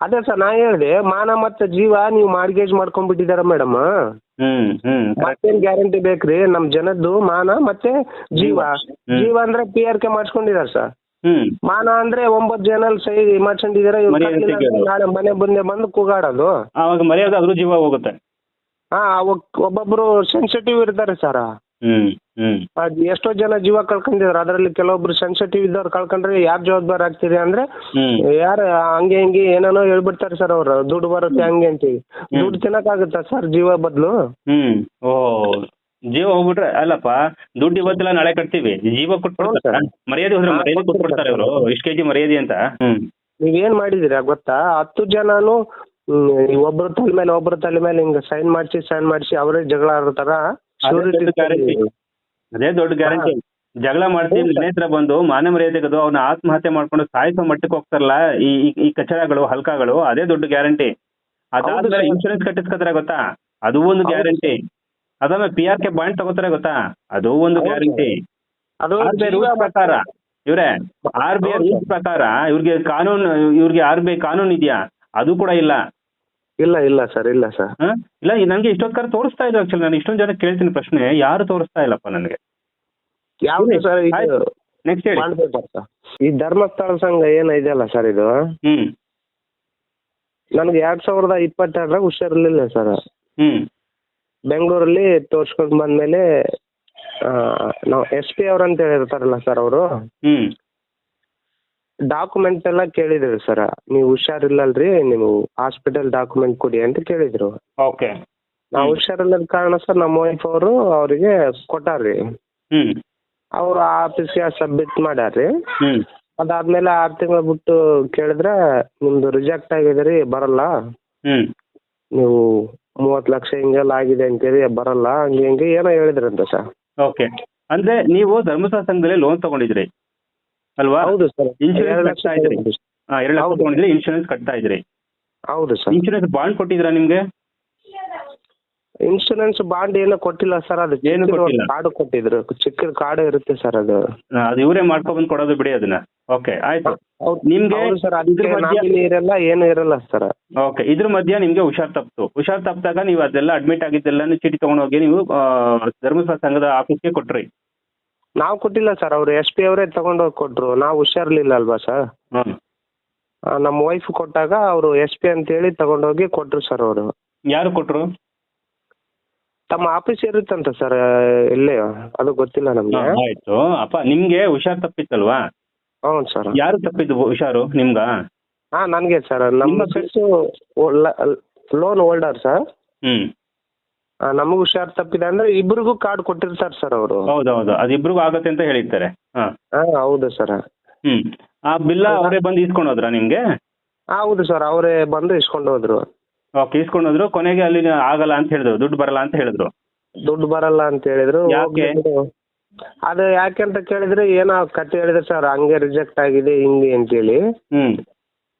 ಅದೇ ಸರ್ ನಾ ಹೇಳಿದೆ ಮಾನ ಮತ್ತೆ ಜೀವ ನೀವು ಮಾರ್ಗೇಜ್ ಮಾಡ್ಕೊಂಡ್ಬಿಟ್ಟಿದಾರ ಮೇಡಮ್ ಹ್ಮ್ ಹ್ಮ್ correct. ಮತ್ತೇನ್ ಗ್ಯಾರಂಟಿ ಬೇಕ್ರಿ? ನಮ್ ಜನದ್ದು ಮಾನ ಮತ್ತೆ ಜೀವ. ಜೀವ ಅಂದ್ರೆ ಪಿ ಆರ್ ಕೆ ಮಾಡಿಸ್ಕೊಂಡಿದಾರ ಸರ್. ಹ್ಮ್. ಮಾನ ಅಂದ್ರೆ ಒಂಬತ್ತು ಜನ ಸೈ ಮಾಡ್ಕೊಂಡಿದಾರ ಇವ್ರು ಮರ್ಯಾದೆ ಕಟ್ಟಿಲ್ಲ ಅಂದ್ರೆ ತೆಗೆಯೋದು. ನಾಳೆ ಮನೆ ಬಂದೆ ಬಂದು ಕೂಗಾಡೋದು. ಆವಾಗ ಮರ್ಯಾದೆ ಅದ್ರ ಜೀವ ಹೋಗುತ್ತೆ. ಹಾ ಅವಾಗ ಒಬ್ಬೊಬ್ರು ಸೆನ್ಸಿಟಿವ್ ಇರ್ತಾರೆ ಸರ್. ಹ್ಮ್ ಹ್ಮ್. ಅದ್ ಎಷ್ಟೋ ಜನ ಜೀವ ಕಳ್ಕೊಂಡಿದಾರೆ. ಅದರಲ್ಲಿ ಕೆಲವೊಬ್ರು ಸೆನ್ಸಿಟಿವ್ ಇದ್ದವ್ರು ಕಳ್ಕೊಂಡ್ರೆ ಯಾರು ಜವಾಬ್ದಾರಿ ಆಗ್ತೀರಿ ಅಂದ್ರೆ ಯಾರ ಯಾರು ಹಂಗೆ ಹಿಂಗೆ ಏನೇನೋ ಹೇಳ್ಬಿಡ್ತಾರೆ ಸರ್ ಅವ್ರು. ದುಡ್ಡು ಬರುತ್ತೆ ಹಂಗೆ ಅಂತೀವಿ. ದುಡ್ಡು ತಿನ್ನಕ್ಕಾಗುತ್ತಾ ಸರ್ ಜೀವ ಬದಲು? ಹ್ಮ್. ಓ ಜೀವ ಹೋಗ್ಬಿಟ್ರೆ ಅಲ್ಲಪ್ಪ ದುಡ್ಡು ಇವತ್ತಿಲ್ಲ ನಾಳೆ ಕಟ್ತೀವಿ. ಜೀವ ಕೊಟ್ಬಿಡ್ತಾರ. ಹೌದು ಮರ್ಯಾದೆ ಹೋದ್ರೆ ಹಾ, ಮರ್ಯಾದೆ ಕೊಟ್ಬಿಡ್ತಾರೆ ಇವರು. ಇಷ್ಟು ಕೆಜಿ ಮರ್ಯಾದೆ ಅಂತ. ಹ್ಮ್. ನೀವೇನ್ ಮಾಡಿದಿರಾ ಗೊತ್ತಾ? ಹತ್ತು ಜನನು ಒಬ್ರು ತಲೆ ಮೇಲೆ ಒಬ್ರು ತಲೆ ಮೇಲೆ ಹಿಂಗ ಸೈನ್ ಮಾಡಿಸಿ ಸೈನ್ ಮಾಡಿಸಿ ಅವರೇ ಜಗಳ ಆಡೋ ಥರ ಅದೇ ದೊಡ್ಡ ಗ್ಯಾರಂಟಿ ಜಗಳ ಮಾಡ್ತೀವಿ ಹೌದು. ಮನೆ ಹತ್ರ ಬಂದು ಮಾನ ಮರ್ಯಾದೆ ತೆಗೆದು ಅವ್ನ ಆತ್ಮಹತ್ಯೆ ಮಾಡ್ಕೊಂಡು ಸಾಯಿಸೋ ಮಟ್ಟಕ್ಕೆ ಹೋಗ್ತಾರಲ್ಲ ಈ ಈ- ಈ ಕಚಡಗಳು ಹಲ್ಕಾಗಳು ಅದೇ ದೊಡ್ಡ ಗ್ಯಾರಂಟಿ ಅದಾದ್ಮೇಲೆ. ಇನ್ಶೂರೆನ್ಸ್ ಕಟ್ಟಿಸ್ಕೊತಾರೆ ಗೊತ್ತಾ? ಅದು ಒಂದು ಹೌದು? ಗ್ಯಾರಂಟಿ ಅದಾದ್ಮೇಲೆ ಪಿ ಆರ್ ಕೆ ಬಾಂಡ್ ತಗೋತಾರೆ ಗೊತ್ತಾ? ಅದು ಒಂದು ಹೌದು. ಗ್ಯಾರಂಟಿ ಅದು ಆರ್ ಬಿ ಐ ಜೀವ ರೂಲ್ಸ್ ಪ್ರಕಾರ. ಇವ್ರೆ ಆರ್ ಬಿ ಐ ಹೌದು. ರೂಲ್ಸ್ ಪ್ರಕಾರ ಇವ್ರಿಗೆ ಕಾನೂನು ಇವ್ರಿಗೆ ಆರ್ ಬಿ ಐ ಕಾನೂನು ಇದೆಯಾ? ಅದು ಕೂಡ ಇಲ್ಲ. ಇಲ್ಲ ಇಲ್ಲ ಸರ್ ಇಲ್ಲ ಸರ್ ಹ? ಇಲ್ಲ ಈ ನಂಗೆ ಕಾರ್ ತೋರಿಸ್ತಾ ಇದ್ರು ಆಕ್ಚುಲಿ ನಾನು ಇಷ್ಟೊಂದು ಜನ ಕೇಳ್ತೀನಿ ಪ್ರಶ್ನೆ. ಯಾರು ತೋರಿಸ್ತಾ ಇಲ್ಲಪ್ಪ ನನಗೆ? ಯಾವ್ದು ಸರ್ ಇದು? ನೆಕ್ಸ್ಟ್ ಹೇಳಿ. ಮಾಡ್ಬೇಕಾ ಸರ್ ಈ ಧರ್ಮಸ್ಥಳ ಸಂಘ ಏನಿದೆಯಲ್ಲ ಸರ್ ಇದು? ಹ್ಮ್. ನನಗೆ ಎರಡ್ ಸಾವಿರದ ಇಪ್ಪತ್ತೆರಡರಾಗ ಹುಷಾರಿರ್ಲಿಲ್ಲ ಸರ್ ಹ್ಮ್. ಬೆಂಗಳೂರಲ್ಲಿ ತೋರ್ಸ್ಕೊಂಡ್ ಬಂದ್ಮೇಲೆ ಆ, ನಾವು ಎಸ್ ಪಿ ಅವ್ರು ಅಂತ ಹೇಳಿರ್ತಾರಲ್ಲ ಸರ್ ಅವರು. ಹ್ಮ್. ಡಾಕ್ಯುಮೆಂಟ್ ಎಲ್ಲ ಕೇಳಿದ್ರು ಸರ್. ನೀವು ಹುಷಾರಿಲ್ಲಲ್ರಿ ನೀವು ಹಾಸ್ಪಿಟಲ್ ಡಾಕ್ಯುಮೆಂಟ್ ಕೊಡಿ ಅಂತ ಕೇಳಿದ್ರು. ಓಕೆ ನಾವು ಹುಷಾರ್ ಹುಷಾರಿಲ್ಲದ ಕಾರಣ ಸರ್ ನಮ್ಮ ವೈಫ್ ಅವರು ಅವರಿಗೆ ಕೊಟ್ಟಾರ್ರಿ. ಹ್ಮ್. ಅವ್ರು ಆಫೀಸ್ಗೆ ಸಬ್ಮಿಟ್ ಮಾಡ್ಯಾರ್ರಿ. ಹ್ಮ್. ಅದಾದ್ಮೇಲೆ ಆರು ತಿಂಗಳು ಬಿಟ್ಟು ಕೇಳಿದ್ರೆ ನಿಮ್ದು ರಿಜೆಕ್ಟ್ ಆಗಿದೆ ರೀ ಬರಲ್ಲ. ಹ್ಮ್. ನೀವು ಮೂವತ್ತು ಲಕ್ಷ ಹಿಂಗೆಲ್ಲ ಆಗಿದೆ ಅಂತೇಳಿ ಬರಲ್ಲ. ಹಂಗೆ ಹಿಂಗೆ ಏನೋ ಹೇಳಿದ್ರಂತ ಸರ್. ಓಕೆ ಅಂದ್ರೆ ನೀವು ಧರ್ಮಸ್ಥಳ ಸಂಘದಲ್ಲಿ ಲೋನ್ ತಗೊಂಡಿದ್ರಿ. ಅಲ್ವಾ? ಹೌದು ಸರ್. ಕಟ್ತಾ ಇದ್ರಿ? ಹಾ, ಎರಡು ಲಕ್ಷ ತಗೊಂಡಿದ್ರೆ ಇನ್ಶೂರೆನ್ಸ್ ಕಟ್ತಾ ಇದ್ರಿ ಹೌದು ಸರ್. ಇನ್ಶೂರೆನ್ಸ್ ಬಾಂಡ್ ಕೊಟ್ಟಿದ್ರಾ ನಿಮ್ಗೆ? ಇನ್ಶೂರೆನ್ಸ್ ಬಾಂಡ್ ಏನೋ ಕೊಟ್ಟಿಲ್ಲ ಸರ್. ಅದು ಏನು ಕೊಟ್ಟಿಲ್ಲ? ಕಾರ್ಡು ಕೊಟ್ಟಿದ್ರು. ಚಿಕ್ಕ ಕಾರ್ಡ್ ಇರುತ್ತೆ ಸರ್ ಅದು. ಅದು ಇವರೇ ಮಾಡ್ಕೊಬಂದು ಕೊಡೋದು ಬಿಡಿ ಅದನ್ನ. ಓಕೆ ಆಯ್ತು. ನಿಮ್ಗೆ ಸರ್ ಇದ್ರ ಮಧ್ಯ ಇರಲ್ಲ ಏನು ಇರಲ್ಲ ಸರ್. ಓಕೆ ಇದ್ರ ಮಧ್ಯ ನಿಮ್ಗೆ ಹುಷಾರ್ ತಪ್ಪಿತು ಹುಷಾರ್ ತಪ್ಪಿದಾಗ ನೀವು ಅದೆಲ್ಲ ಅಡ್ಮಿಟ್ ಆಗಿದ್ದೆಲ್ಲ ಚೀಟಿ ತಗೊಂಡೋಗಿ ನೀವು ಧರ್ಮಸ್ಥಳ ಸಂಘದ ಆಫೀಸ್ಗೆ ಕೊಟ್ರಿ. ನಾವು ಕೊಟ್ಟಿಲ್ಲ ಸರ್ ಅವ್ರು ಎಸ್ ಪಿ ಅವರೇ ತಗೊಂಡೋಗಿ ಕೊಟ್ರು. ನಾವು ಹುಷಾರ್ಲಿಲ್ಲ ಅಲ್ವಾ ಸರ್ ನಮ್ ನಮ್ಮ ವೈಫ್ ಕೊಟ್ಟಾಗ ಅವರು ಎಸ್ ಪಿ ಅಂತೇಳಿ ತಗೊಂಡೋಗಿ ಕೊಟ್ರು ಸರ್ ಅವರು. ಯಾರು ಕೊಟ್ರು? ತಮ್ಮ ಆಫೀಸ್ ಇರುತ್ತಂತ ಸರ್ ಇಲ್ಲೇ. ಅದು ಗೊತ್ತಿಲ್ಲ ನಮ್ಗೆ. ಹಾ, ಆಯ್ತು. ಅಪ್ಪ ನಿಮ್ಗೆ ಹುಷಾರ್ ತಪ್ಪಿತ್ತಲ್ವಾ? ಹೌದ್ ಸರ್ ಯಾರು ತಪ್ಪಿದ್ದು ಹುಷಾರು ನಿಮ್ಗ? ಹಾ ನನಗೆ ಸರ್ ನಮ್ಮ ಲೋನ್ ಹೋಲ್ಡರ್ ಸರ್ ಹ್ಮ್. ನಮಗೆ ಹುಷಾರ್ ತಪ್ಪಿದೆ ಅಂದ್ರೆ ಇಬ್ರಿಗೂ ಕಾರ್ಡ್ ಕೊಟ್ಟಿರ್ತಾರೆ ಸರ್ ಅವರು. ಹೌದೌದು. ಅದಿಬ್ರಿಗೂ ಆಗತ್ತೆ ಅಂತ ಹೇಳಿರ್ತಾರೆ. ಹಾ. ಹಾ ಹೌದು ಸರ್ ಹ್ಮ್. ಆ ಬಿಲ್ಲ ಅವರೇ ಬಂದು ಇಸ್ಕೊಂಡು ಹೋದ್ರ ನಿಮ್ಗೆ? ಹೌದು ಸರ್ ಅವರೇ ಬಂದು ಇಸ್ಕೊಂಡು ಹೋದ್ರು. ಓಕೆ ಇಸ್ಕೊಂಡು ಹೋದ್ರು. ಕೊನೆಗೆ ಅಲ್ಲಿ ಆಗಲ್ಲ ಅಂತ ಹೇಳಿದ್ರು. ದುಡ್ಡು ಬರಲ್ಲ ಅಂತ ಹೇಳಿದ್ರು. ದುಡ್ಡು ಬರಲ್ಲ ಅಂತ ಹೇಳಿದ್ರು. ಯಾಕೆ? ಅದು ಯಾಕೆ ಅಂತ ಕೇಳಿದ್ರೆ ಏನೋ ಕತೆ ಹೇಳಿದ್ರು ಸರ್ ಹಂಗೆ ರಿಜೆಕ್ಟ್ ಆಗಿದೆ ಹಿಂಗೆ ಅಂತೇಳಿ. ಹ್ಮ್.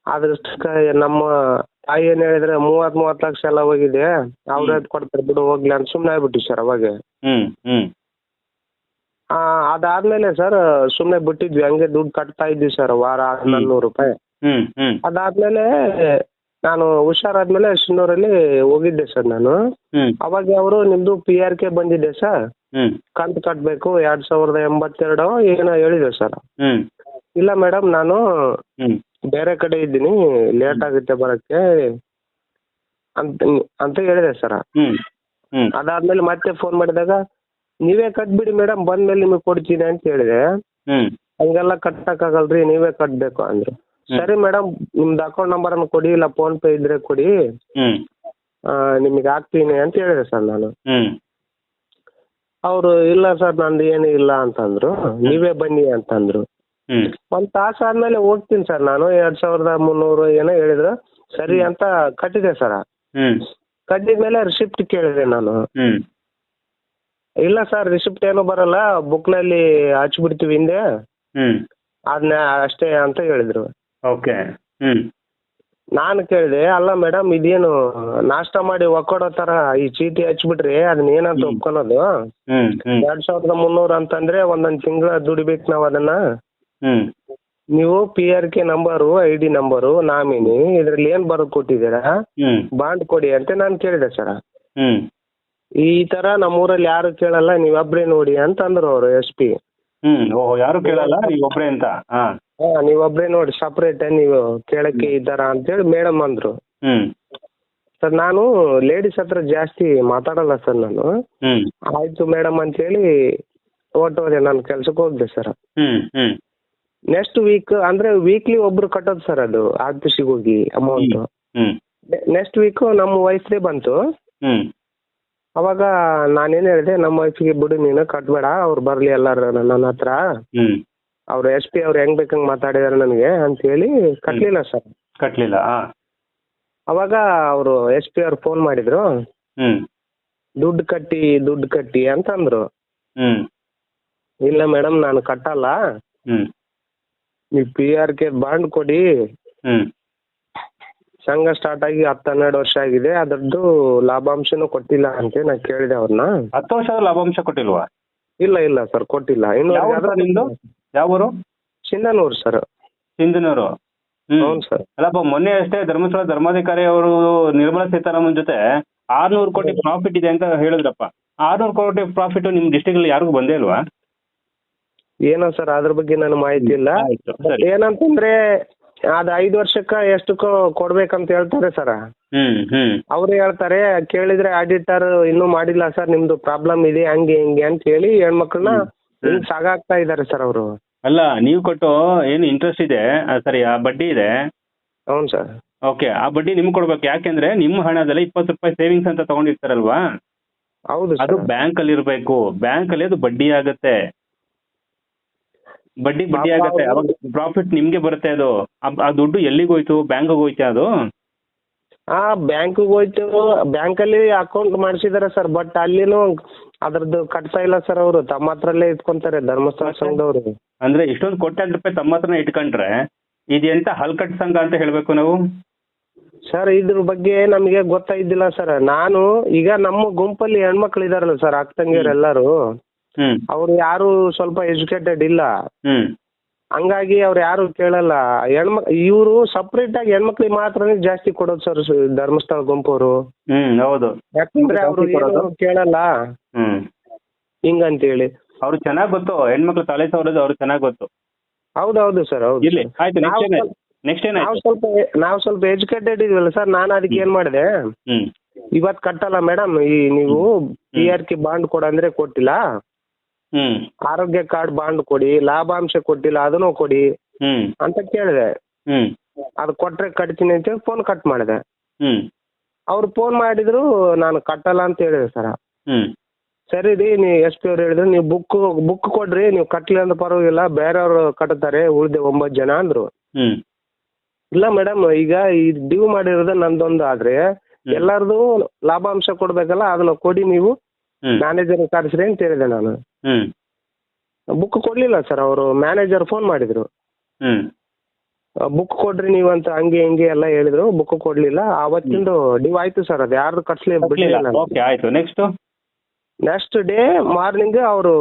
ಅದ್ರಷ್ಟಕ್ಕೆ ನಮ್ಮ ತಾಯಿ ಏನ್ ಹೇಳಿದ್ರೆ ಮೂವತ್ ಮೂವತ್ ಲಕ್ಷ ಎಲ್ಲ ಹೋಗಿದೆ ಅವ್ರೇ ಕೊಡ್ತಾರೆ ಬಿಡು ಹೋಗ್ಲಿ ಅಂತ ಸುಮ್ಮನೆ ಆಗ್ಬಿಟ್ಟು ಸರ್ ಅವಾಗ. ಹ್ಮ್ ಹ್ಮ್. ಆ, ಅದಾದ್ಮೇಲೆ ಸರ್ ಸುಮ್ಮನೆ ಬಿಟ್ಟಿದ್ವಿ ಹಂಗೆ ದುಡ್ಡು ಕಟ್ತಾ ಇದ್ವಿ ಸರ್ ವಾರ ಹನ್ನೊಂದು ರೂಪಾಯಿ. ಹ್ಮ್ ಹ್ಮ್. ಅದಾದ್ಮೇಲೆ ನಾನು ಹುಷಾರಾದ್ಮೇಲೆ ಶಿನ್ನೂರಲ್ಲಿ ಹೋಗಿದ್ದೆ ಸರ್ ನಾನು. ಹ್ಮ್. ಅವಾಗ ಅವರು ನಿಮ್ದು ಪಿ ಆರ್ ಕೆ ಬಂದಿದೆ ಸರ್ ಹ್ಮ್. ಕಂತು ಕಟ್ಟಬೇಕು ಎರಡ್ ಸಾವಿರದ ಎಂಬತ್ತೆರಡು ಏನೋ ಹೇಳಿದೆ ಸರ್ ಹ್ಮ್. ಇಲ್ಲ ಮೇಡಮ್ ನಾನು ಹ್ಮ್. ಬೇರೆ ಕಡೆ ಇದ್ದೀನಿ ಲೇಟ್ ಆಗುತ್ತೆ ಬರಕ್ಕೆ ಅಂತ ಅಂತ ಹೇಳಿದೆ ಸರ ಹ್ಮ್ ಹ್ಮ್. ಅದಾದ್ಮೇಲೆ ಮತ್ತೆ ಫೋನ್ ಮಾಡಿದಾಗ ನೀವೇ ಕಟ್ಬಿಡಿ ಮೇಡಮ್ ಬಂದ್ಮೇಲೆ ನಿಮಗೆ ಕೊಡ್ತೀನಿ ಅಂತ ಹೇಳಿದೆ. ಹ್ಮ್. ಹಂಗೆಲ್ಲ ಕಟ್ಟಕ್ಕಾಗಲ್ರಿ ನೀವೇ ಕಟ್ಟಬೇಕು ಅಂದ್ರು. ಸರಿ ಮೇಡಮ್ ನಿಮ್ದು ಅಕೌಂಟ್ ನಂಬರನ್ನು ಕೊಡಿ ಇಲ್ಲ ಫೋನ್ ಪೇ ಇದ್ರೆ ಕೊಡಿ. ಹ್ಮ್. ನಿಮಗೆ ಹಾಕ್ತೀನಿ ಅಂತ ಹೇಳಿದೆ ಸರ್ ನಾನು. ಹ್ಮ್. ಅವರು ಇಲ್ಲ ಸರ್ ನಂದು ಏನು ಇಲ್ಲ ಅಂತಂದ್ರು. ನೀವೇ ಬನ್ನಿ ಅಂತಂದ್ರು. ಹ್ಮ್. ಒಂದು ತಾಸು ಆದ್ಮೇಲೆ ಹೋಗ್ತೀನಿ ಸರ್ ನಾನು. ಎರಡು ಸಾವಿರದ ಮುನ್ನೂರು ಏನೋ ಹೇಳಿದ್ರು. ಸರಿ ಅಂತ ಕಟ್ಟಿದೆ ಸರ್. ಕಟ್ಟಿದ ಮೇಲೆ ರಿಸಿಪ್ಟ್ ಕೇಳಿದೆ ನಾನು. ಹ್ಮ್. ಇಲ್ಲ ಸರ್ ರಿಸಿಪ್ಟ್ ಏನೂ ಬರಲ್ಲ. ಬುಕ್ನಲ್ಲಿ ಹಚ್ಬಿಡ್ತೀವಿ ಹಿಂದೆ. ಅದನ್ನ ಅಷ್ಟೇ ಅಂತ ಹೇಳಿದ್ರು. ಓಕೆ. ಹ್ಮ್. ನಾನು ಕೇಳಿದೆ ಅಲ್ಲ ಮೇಡಮ್ ಇದೇನು ನಾಷ್ಟ ಮಾಡಿ ಒಕ್ಕೊಡೋ ತರ ಈ ಚೀಟಿ ಹಚ್ಬಿಟ್ರಿ ಅದನ್ನ ಏನಂತ. ಒಪ್ಕೊಳೋದು? ಹ್ಮ್ ಹ್ಮ್. ಸಾವಿರದ ಮುನ್ನೂರು ಅಂತಂದ್ರೆ ಒಂದೊಂದ್ ತಿಂಗಳ ದುಡಿಬೇಕು ನಾವು ಅದನ್ನ. ಹ್ಮ್. ನೀವು P R K number I D number nominee ಇದರಲ್ಲಿ ಏನ್ ಬರೆದು ಕೊಟ್ಟಿದ್ದೀರಾ? ಹ್ಮ್. ಬಾಂಡ್ ಕೊಡಿ ಅಂತ ನಾನು ಕೇಳಿದೆ ಸರ್. ಹ್ಮ್. ಈ ತರ ನಮ್ಮೂರಲ್ಲಿ ಯಾರು ಕೇಳಲ್ಲ ನೀವೊಬ್ರೇ ನೋಡಿ ಅಂತ ಅಂದ್ರು ಅವರು ಎಸ್ ಪಿ ಹ್ಮ್. ಓಹೋ ಯಾರು ಕೇಳಲ್ಲ? ನೀವು ಒಬ್ರೇ ಅಂತ? ಹಾ. ನೀವೊಬ್ರೇ ನೋಡಿ ಸಪ್ರೇಟ್ ನೀವು ಕೇಳಕ್ಕೆ ಅಂತ ಹೇಳಿ ಮೇಡಮ್ ಅಂದ್ರು. ಹ್ಮ್. ಸರ್ ನಾನು ಲೇಡೀಸ್ ಹತ್ರ ಜಾಸ್ತಿ ಮಾತಾಡಲ್ಲ ಸರ್ ನಾನು. ಹ್ಮ್. ಮೇಡಮ್ ಅಂತ ಅಂತೇಳಿ ಹೊರ್ಟೋದೆ ನಾನು ಕೆಲ್ಸಕ್ಕೆ ಹೋಗ್ದೆ ಸರ್. ಹ್ಮ್ ಹ್ಮ್. ನೆಕ್ಸ್ಟ್ ವೀಕ್ ಅಂದ್ರೆ ವೀಕ್ಲಿ ಒಬ್ರು ಕಟ್ಟೋದು ಸರ್ ಅದು ಆಫೀಸಿಗೆ ಹೋಗಿ ಅಮೌಂಟ್ ನೆಕ್ಸ್ಟ್ ವೀಕ್ ನಮ್ಮ ವೈಫ್ದೇ ಬಂತು. ಅವಾಗ ನಾನೇನ್ ಹೇಳಿದೆ ನಮ್ಮ ವೈಫಿಗೆ ಬಿಡು ನೀನು ಕಟ್ಬೇಡ ಅವ್ರು ಬರಲಿ ಎಲ್ಲಾರು ನನ್ನ ಹತ್ರ. ಅವ್ರು ಎಸ್ ಪಿ ಅವ್ರು ಹೆಂಗ್ ಬೇಕಂಗ್ ಮಾತಾಡಿದಾರೆ ನನಗೆ ಅಂತ ಹೇಳಿ ಕಟ್ಟಲಿಲ್ಲ ಸರ್ ಕಟ್ಲಿಲ್ಲ ಅವಾಗ ಅವರು ಎಸ್ ಪಿ ಅವ್ರು ಫೋನ್ ಮಾಡಿದ್ರು. ದುಡ್ಡು ಕಟ್ಟಿ ದುಡ್ಡು ಕಟ್ಟಿ ಅಂತ ಅಂದ್ರು ಹ್ಮ್. ಇಲ್ಲ ಮೇಡಮ್ ನಾನು ಕಟ್ಟಲ್ಲ. ನೀವು ಪಿ ಆರ್ ಕೆ ಬಾಂಡ್ ಕೊಡಿ. ಹ್ಮ್. ಸಂಘ ಸ್ಟಾರ್ಟ್ ಆಗಿ ಹತ್ತು ಹನ್ನೆರಡು ವರ್ಷ ಆಗಿದೆ. ಅದರದ್ದು ಲಾಭಾಂಶನೂ ಕೊಟ್ಟಿಲ್ಲ ಅಂತ ನಾ ಕೇಳಿದೆ ಅವ್ರನ್ನ ಹತ್ತು ವರ್ಷದ ಲಾಭಾಂಶ ಕೊಟ್ಟಿಲ್ವಾ? ಇಲ್ಲ ಇಲ್ಲ ಸರ್ ಕೊಟ್ಟಿಲ್ಲ. ಇನ್ನು ಯಾವ ಊರು ಸರ್ ನಿಮ್ದು? ಯಾವ ಊರು ಸಿಂಧನೂರು ಸರ್ ಸಿಂಧನೂರು ಹ್ಮ್. ಹೌದು ಸರ್ ಅಲ್ಲಪ್ಪ ಮೊನ್ನೆ ಅಷ್ಟೇ ಧರ್ಮಸ್ಥಳ ಧರ್ಮಾಧಿಕಾರಿ ಅವರು ನಿರ್ಮಲಾ ಸೀತಾರಾಮನ್ ಜೊತೆ ಆರ್ನೂರು ಕೋಟಿ ಪ್ರಾಫಿಟ್ ಇದೆ ಅಂತ ಹೇಳಿದ್ರಪ್ಪ. ಆರ್ನೂರು ಕೋಟಿ ಪ್ರಾಫಿಟ್ ನಿಮ್ ಡಿಸ್ಟಿಕ್ ಅಲ್ಲಿ ಯಾರಿಗೂ ಬಂದೇ ಇಲ್ವಾ? ಏನೋ ಸರ್ ಅದ್ರ ಬಗ್ಗೆ ನನಗೆ ಮಾಹಿತಿ ಇಲ್ಲ. ಆಯ್ತು, ಸರಿ. ಏನಂತಂದ್ರೆ ಅದು ಐದು ವರ್ಷಕ್ಕ ಎಷ್ಟಕ್ಕೋ ಕೊಡ್ಬೇಕಂತ ಹೇಳ್ತಾರೆ ಸರ್. ಹ್ಮ್ ಹ್ಮ್. ಅವ್ರು ಹೇಳ್ತಾರೆ ಕೇಳಿದ್ರೆ ಆಡಿಟರ್ ಇನ್ನೂ ಮಾಡಿಲ್ಲ ಸರ್ ನಿಮ್ದು ಪ್ರಾಬ್ಲಮ್ ಇದೆ ಹಂಗೆ ಹಿಂಗೆ ಅಂತ ಹೇಳಿ ಹೆಣ್ಮಕ್ಳನ್ನ ಹಿಂಗ್ ಸಾಗಾಕ್ತಾ ಇದಾರೆ ಸರ್ ಅವರು. ಅಲ್ಲ ನೀವು ಕೊಟ್ಟು ಏನು ಇಂಟ್ರೆಸ್ಟ್ ಇದೆ? ಸರಿ ಆ ಬಡ್ಡಿ ಇದೆ? ಹೌದು ಸರ್. ಓಕೆ ಆ ಬಡ್ಡಿ ನಿಮ್ಗೆ ಕೊಡ್ಬೇಕು. ಯಾಕೆಂದ್ರೆ ನಿಮ್ಮ ಹಣದಲ್ಲಿ ಇಪ್ಪತ್ತು ರೂಪಾಯಿ ಸೇವಿಂಗ್ಸ್ ಅಂತ ತಗೊಂಡಿರ್ತಾರಲ್ವಾ? ಹೌದು ಅದು ಸರ್. ಬ್ಯಾಂಕ್ ಅಲ್ಲಿ ಇರಬೇಕು ಬ್ಯಾಂಕ್ ಅಲ್ಲಿ ಅದು ಬಡ್ಡಿ ಆಗುತ್ತೆ. ಬಡ್ಡಿ ಬಡ್ಡಿ ಆಗುತ್ತೆ. ಅವಾಗ ಪ್ರಾಫಿಟ್ ನಿಮ್ಗೆ ಬರುತ್ತೆ ಅದು. ಆ- ಆ ದುಡ್ಡು ಎಲ್ಲಿಗೆ ಹೋಯ್ತು? ಬ್ಯಾಂಕ್ ಹೋಯ್ತಾ ಅದು? ಆ ಬ್ಯಾಂಕಿಗೆ ಹೋಯ್ತು. ಬ್ಯಾಂಕಲ್ಲಿ ಅಕೌಂಟ್ ಮಾಡಿಸಿದ್ದಾರೆ ಸರ್ ಬಟ್ ಅಲ್ಲಿನೂ ಅದ್ರದ್ದು ಕಟ್ತಾ ಇಲ್ಲ ಸರ್ ಅವರು. ತಮ್ಮ ಹತ್ರಲ್ಲೇ ಇಟ್ಕೊಂತಾರೆ ಧರ್ಮಸ್ಥಳ ಸಂಘದವರು. ಅಂದ್ರೆ ಇಷ್ಟೊಂದು ಕೋಟ್ಯಾಂತರ ರೂಪಾಯಿ ತಮ್ಮ ಹತ್ರನೇ ಇಟ್ಕೊಂಡ್ರೆ ಇದೆಂತ ಹಲ್ಕಟ್ ಸಂಘ ಅಂತ ಹೇಳ್ಬೇಕು ನಾವು? ಸರ್ ಇದ್ರ ಬಗ್ಗೆ ನಮಗೆ ಗೊತ್ತಾಯಿದ್ದಿಲ್ಲ ಸರ್ ನಾನು ಈಗ ನಮ್ಮ ಗುಂಪಲ್ಲಿ ಹೆಣ್ಮಕ್ಳು ಇದಾರಲ್ಲ ಸರ್ ಅಕ್ಕ ತಂಗಿಯರು ಎಲ್ಲರೂ ಹ್ಮ್ ಅವ್ರು ಯಾರು ಸ್ವಲ್ಪ ಎಜುಕೇಟೆಡ್ ಇಲ್ಲ. ಹಂಗಾಗಿ ಅವ್ರು ಯಾರು ಕೇಳಲ್ಲ. ಹೆಣ್ಮಕ್ ಇವರು ಸಪ್ರೇಟ್ ಆಗಿ ಹೆಣ್ಮಕ್ಳಿಗೆ ಮಾತ್ರನೇ ಜಾಸ್ತಿ ಕೊಡೋದು ಸರ್ ಧರ್ಮಸ್ಥಳ ಗುಂಪವರು. ಹ್ಮ್ ಹೌದು. ಯಾಕಂದ್ರೆ ಅವರು ಕೇಳಲ್ಲ ಹಿಂಗ ಅಂತ ಹೇಳಿ ಹಿಂಗಂತೇಳಿ. ಅವ್ರು ಚೆನ್ನಾಗ್ ಗೊತ್ತು. ಹೆಣ್ಮಕ್ಳು ತಲೆ ಸವರೋದು ಅವ್ರು ಚೆನ್ನಾಗ್ ಗೊತ್ತು. ಹೌದೌದು ಸರ್ ಹೌದು. ಇಲ್ಲಿ ಆಯ್ತು ನೆಕ್ಸ್ಟ್ ನಾವು ಏನಾಯ್ತು ನಾವು ಸ್ವಲ್ಪ ನಾವು ಸ್ವಲ್ಪ ಎಜುಕೇಟೆಡ್ ಇದೀವಲ್ಲ ಸರ್ ನಾನು ಅದಕ್ಕೆ ಏನ್ ಮಾಡಿದೆ? ಇವತ್ ಇವತ್ತು ಕಟ್ಟಲ್ಲ ಮೇಡಮ್ ಈ ನೀವು ಪಿ ಆರ್ ಕೆ ಬಾಂಡ್ ಕೊಡಂದ್ರೆ ಕೊಟ್ಟಿಲ್ಲ. ಹ್ಮ್. ಆರೋಗ್ಯ ಕಾರ್ಡ್ ಬಾಂಡ್ ಕೊಡಿ ಲಾಭಾಂಶ ಕೊಟ್ಟಿಲ್ಲ ಅದನ್ನು ಕೊಡಿ ಹ್ಮ್. ಅಂತ ಕೇಳಿದೆ. ಹ್ಮ್. ಅದು ಕೊಟ್ರೆ ಕಟ್ತೀನಿ ಅಂತೇಳಿ ಫೋನ್ ಕಟ್ ಮಾಡಿದೆ. ಹ್ಮ್. ಅವ್ರು ಫೋನ್ ಮಾಡಿದ್ರು ನಾನು ಕಟ್ಟಲ್ಲ ಅಂತ ಹೇಳಿದೆ ಸರ್ ಹ್ಮ್. ಸರಿ ರೀ ನೀವು ಎಷ್ಟು ಅವ್ರು ಹೇಳಿದ್ರು ನೀವು ಬುಕ್ ಬುಕ್ ಕೊಡ್ರಿ ನೀವು ಕಟ್ಲಿಲ್ಲ ಅಂದ್ರೆ ಪರವಾಗಿಲ್ಲ ಬೇರೆಯವರು ಕಟ್ತಾರೆ ಉಳಿದ ಒಂಬತ್ತು ಜನ ಅಂದ್ರು. ಹ್ಮ್. ಇಲ್ಲ ಮೇಡಮ್ ಈಗ ಈ ಡ್ಯೂ ಮಾಡಿರೋದು ನಂದೊಂದು ಆದ್ರೆ ಎಲ್ಲರದು ಲಾಭಾಂಶ ಕೊಡ್ಬೇಕಲ್ಲ ಅದನ್ನ ಕೊಡಿ ನೀವು. ಹ್ಮ್. ಮ್ಯಾನೇಜರ್ ಕರೆಸ್ರಿ ಅಂತ ಹೇಳಿದೆ ನಾನು. ಹ್ಮ್. ಬುಕ್ ಕೊಡ್ಲಿಲ್ಲ ಸರ್ ಅವರು ಮ್ಯಾನೇಜರ್ ಫೋನ್ ಮಾಡಿದ್ರು. ಹ್ಮ್. ಬುಕ್ ಕೊಡ್ರಿ ನೀವು ಅಂತ ಹಂಗೆ ಹಿಂಗೆ ಎಲ್ಲ ಹೇಳಿದ್ರು ಬುಕ್ ಕೊಡ್ಲಿಲ್ಲ. ಅವತ್ತಿಂದು ಡಿವ್ ಆಯ್ತು ಸರ್ ಅದು ಯಾರ್ದು ಕಟ್ಸ್ಲಿ ಬಿಡ್ಲಿಲ್ಲ ಓಕೆ ಆಯ್ತು. ನೆಕ್ಸ್ಟ್ ನೆಕ್ಸ್ಟ್ ಡೇ ಮಾರ್ನಿಂಗ್ ಅವರು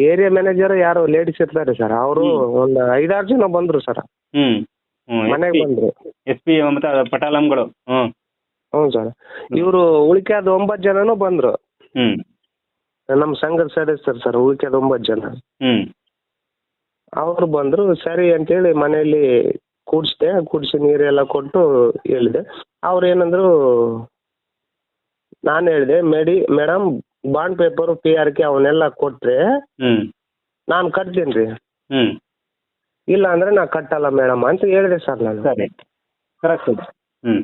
ಏರಿಯಾ ಮ್ಯಾನೇಜರ್ ಯಾರು ಲೇಡೀಸ್ ಇರ್ತಾರೆ ಸರ್ ಅವರು ಒಂದು ಐದಾರು ಜನ ಬಂದ್ರು ಸರ್ ಹ್ಮ್. ಮನೆಗೆ ಬಂದ್ರು. ಎಸ್ ಪಿ ಮತ್ತೆ ಪಟಾಲಂಗಳು. ಹ್ಮ್. ಹ್ಞೂ ಸರ್ ಇವರು ಉಳಿಕೆದ ಒಂಬತ್ತು ಜನನು ಬಂದ್ರು. ಹ್ಮ್. ನಮ್ಮ ಸಂಘದ ಸದಸ್ಯರು ಸರ್ ಉಳಿಕೆದ ಒಂಬತ್ತು ಜನ. ಹ್ಮ್. ಅವರು ಬಂದ್ರು ಸರಿ ಅಂತೇಳಿ ಮನೆಯಲ್ಲಿ ಕೂಡಿಸಿದೆ ಕೂಡಿಸಿ ನೀರೆಲ್ಲ ಕೊಟ್ಟು ಹೇಳಿದೆ. ಅವ್ರು ಏನಂದ್ರು ನಾನು ಹೇಳಿದೆ ಮೇಡಿ madam bond paper P R K ಅವನ್ನೆಲ್ಲ ಕೊಟ್ರೆ ಹ್ಮ್. ನಾನು ಕಟ್ತೀನಿ ರೀ. ಹ್ಮ್. ಇಲ್ಲ ಅಂದ್ರೆ ನಾ ಕಟ್ಟಲ್ಲ ಮೇಡಮ್ ಅಂತ ಹೇಳಿದೆ ಸರ್ ನಾನು. ಸರಿ. ಕರೆಕ್ಟ್ ಹ್ಮ್.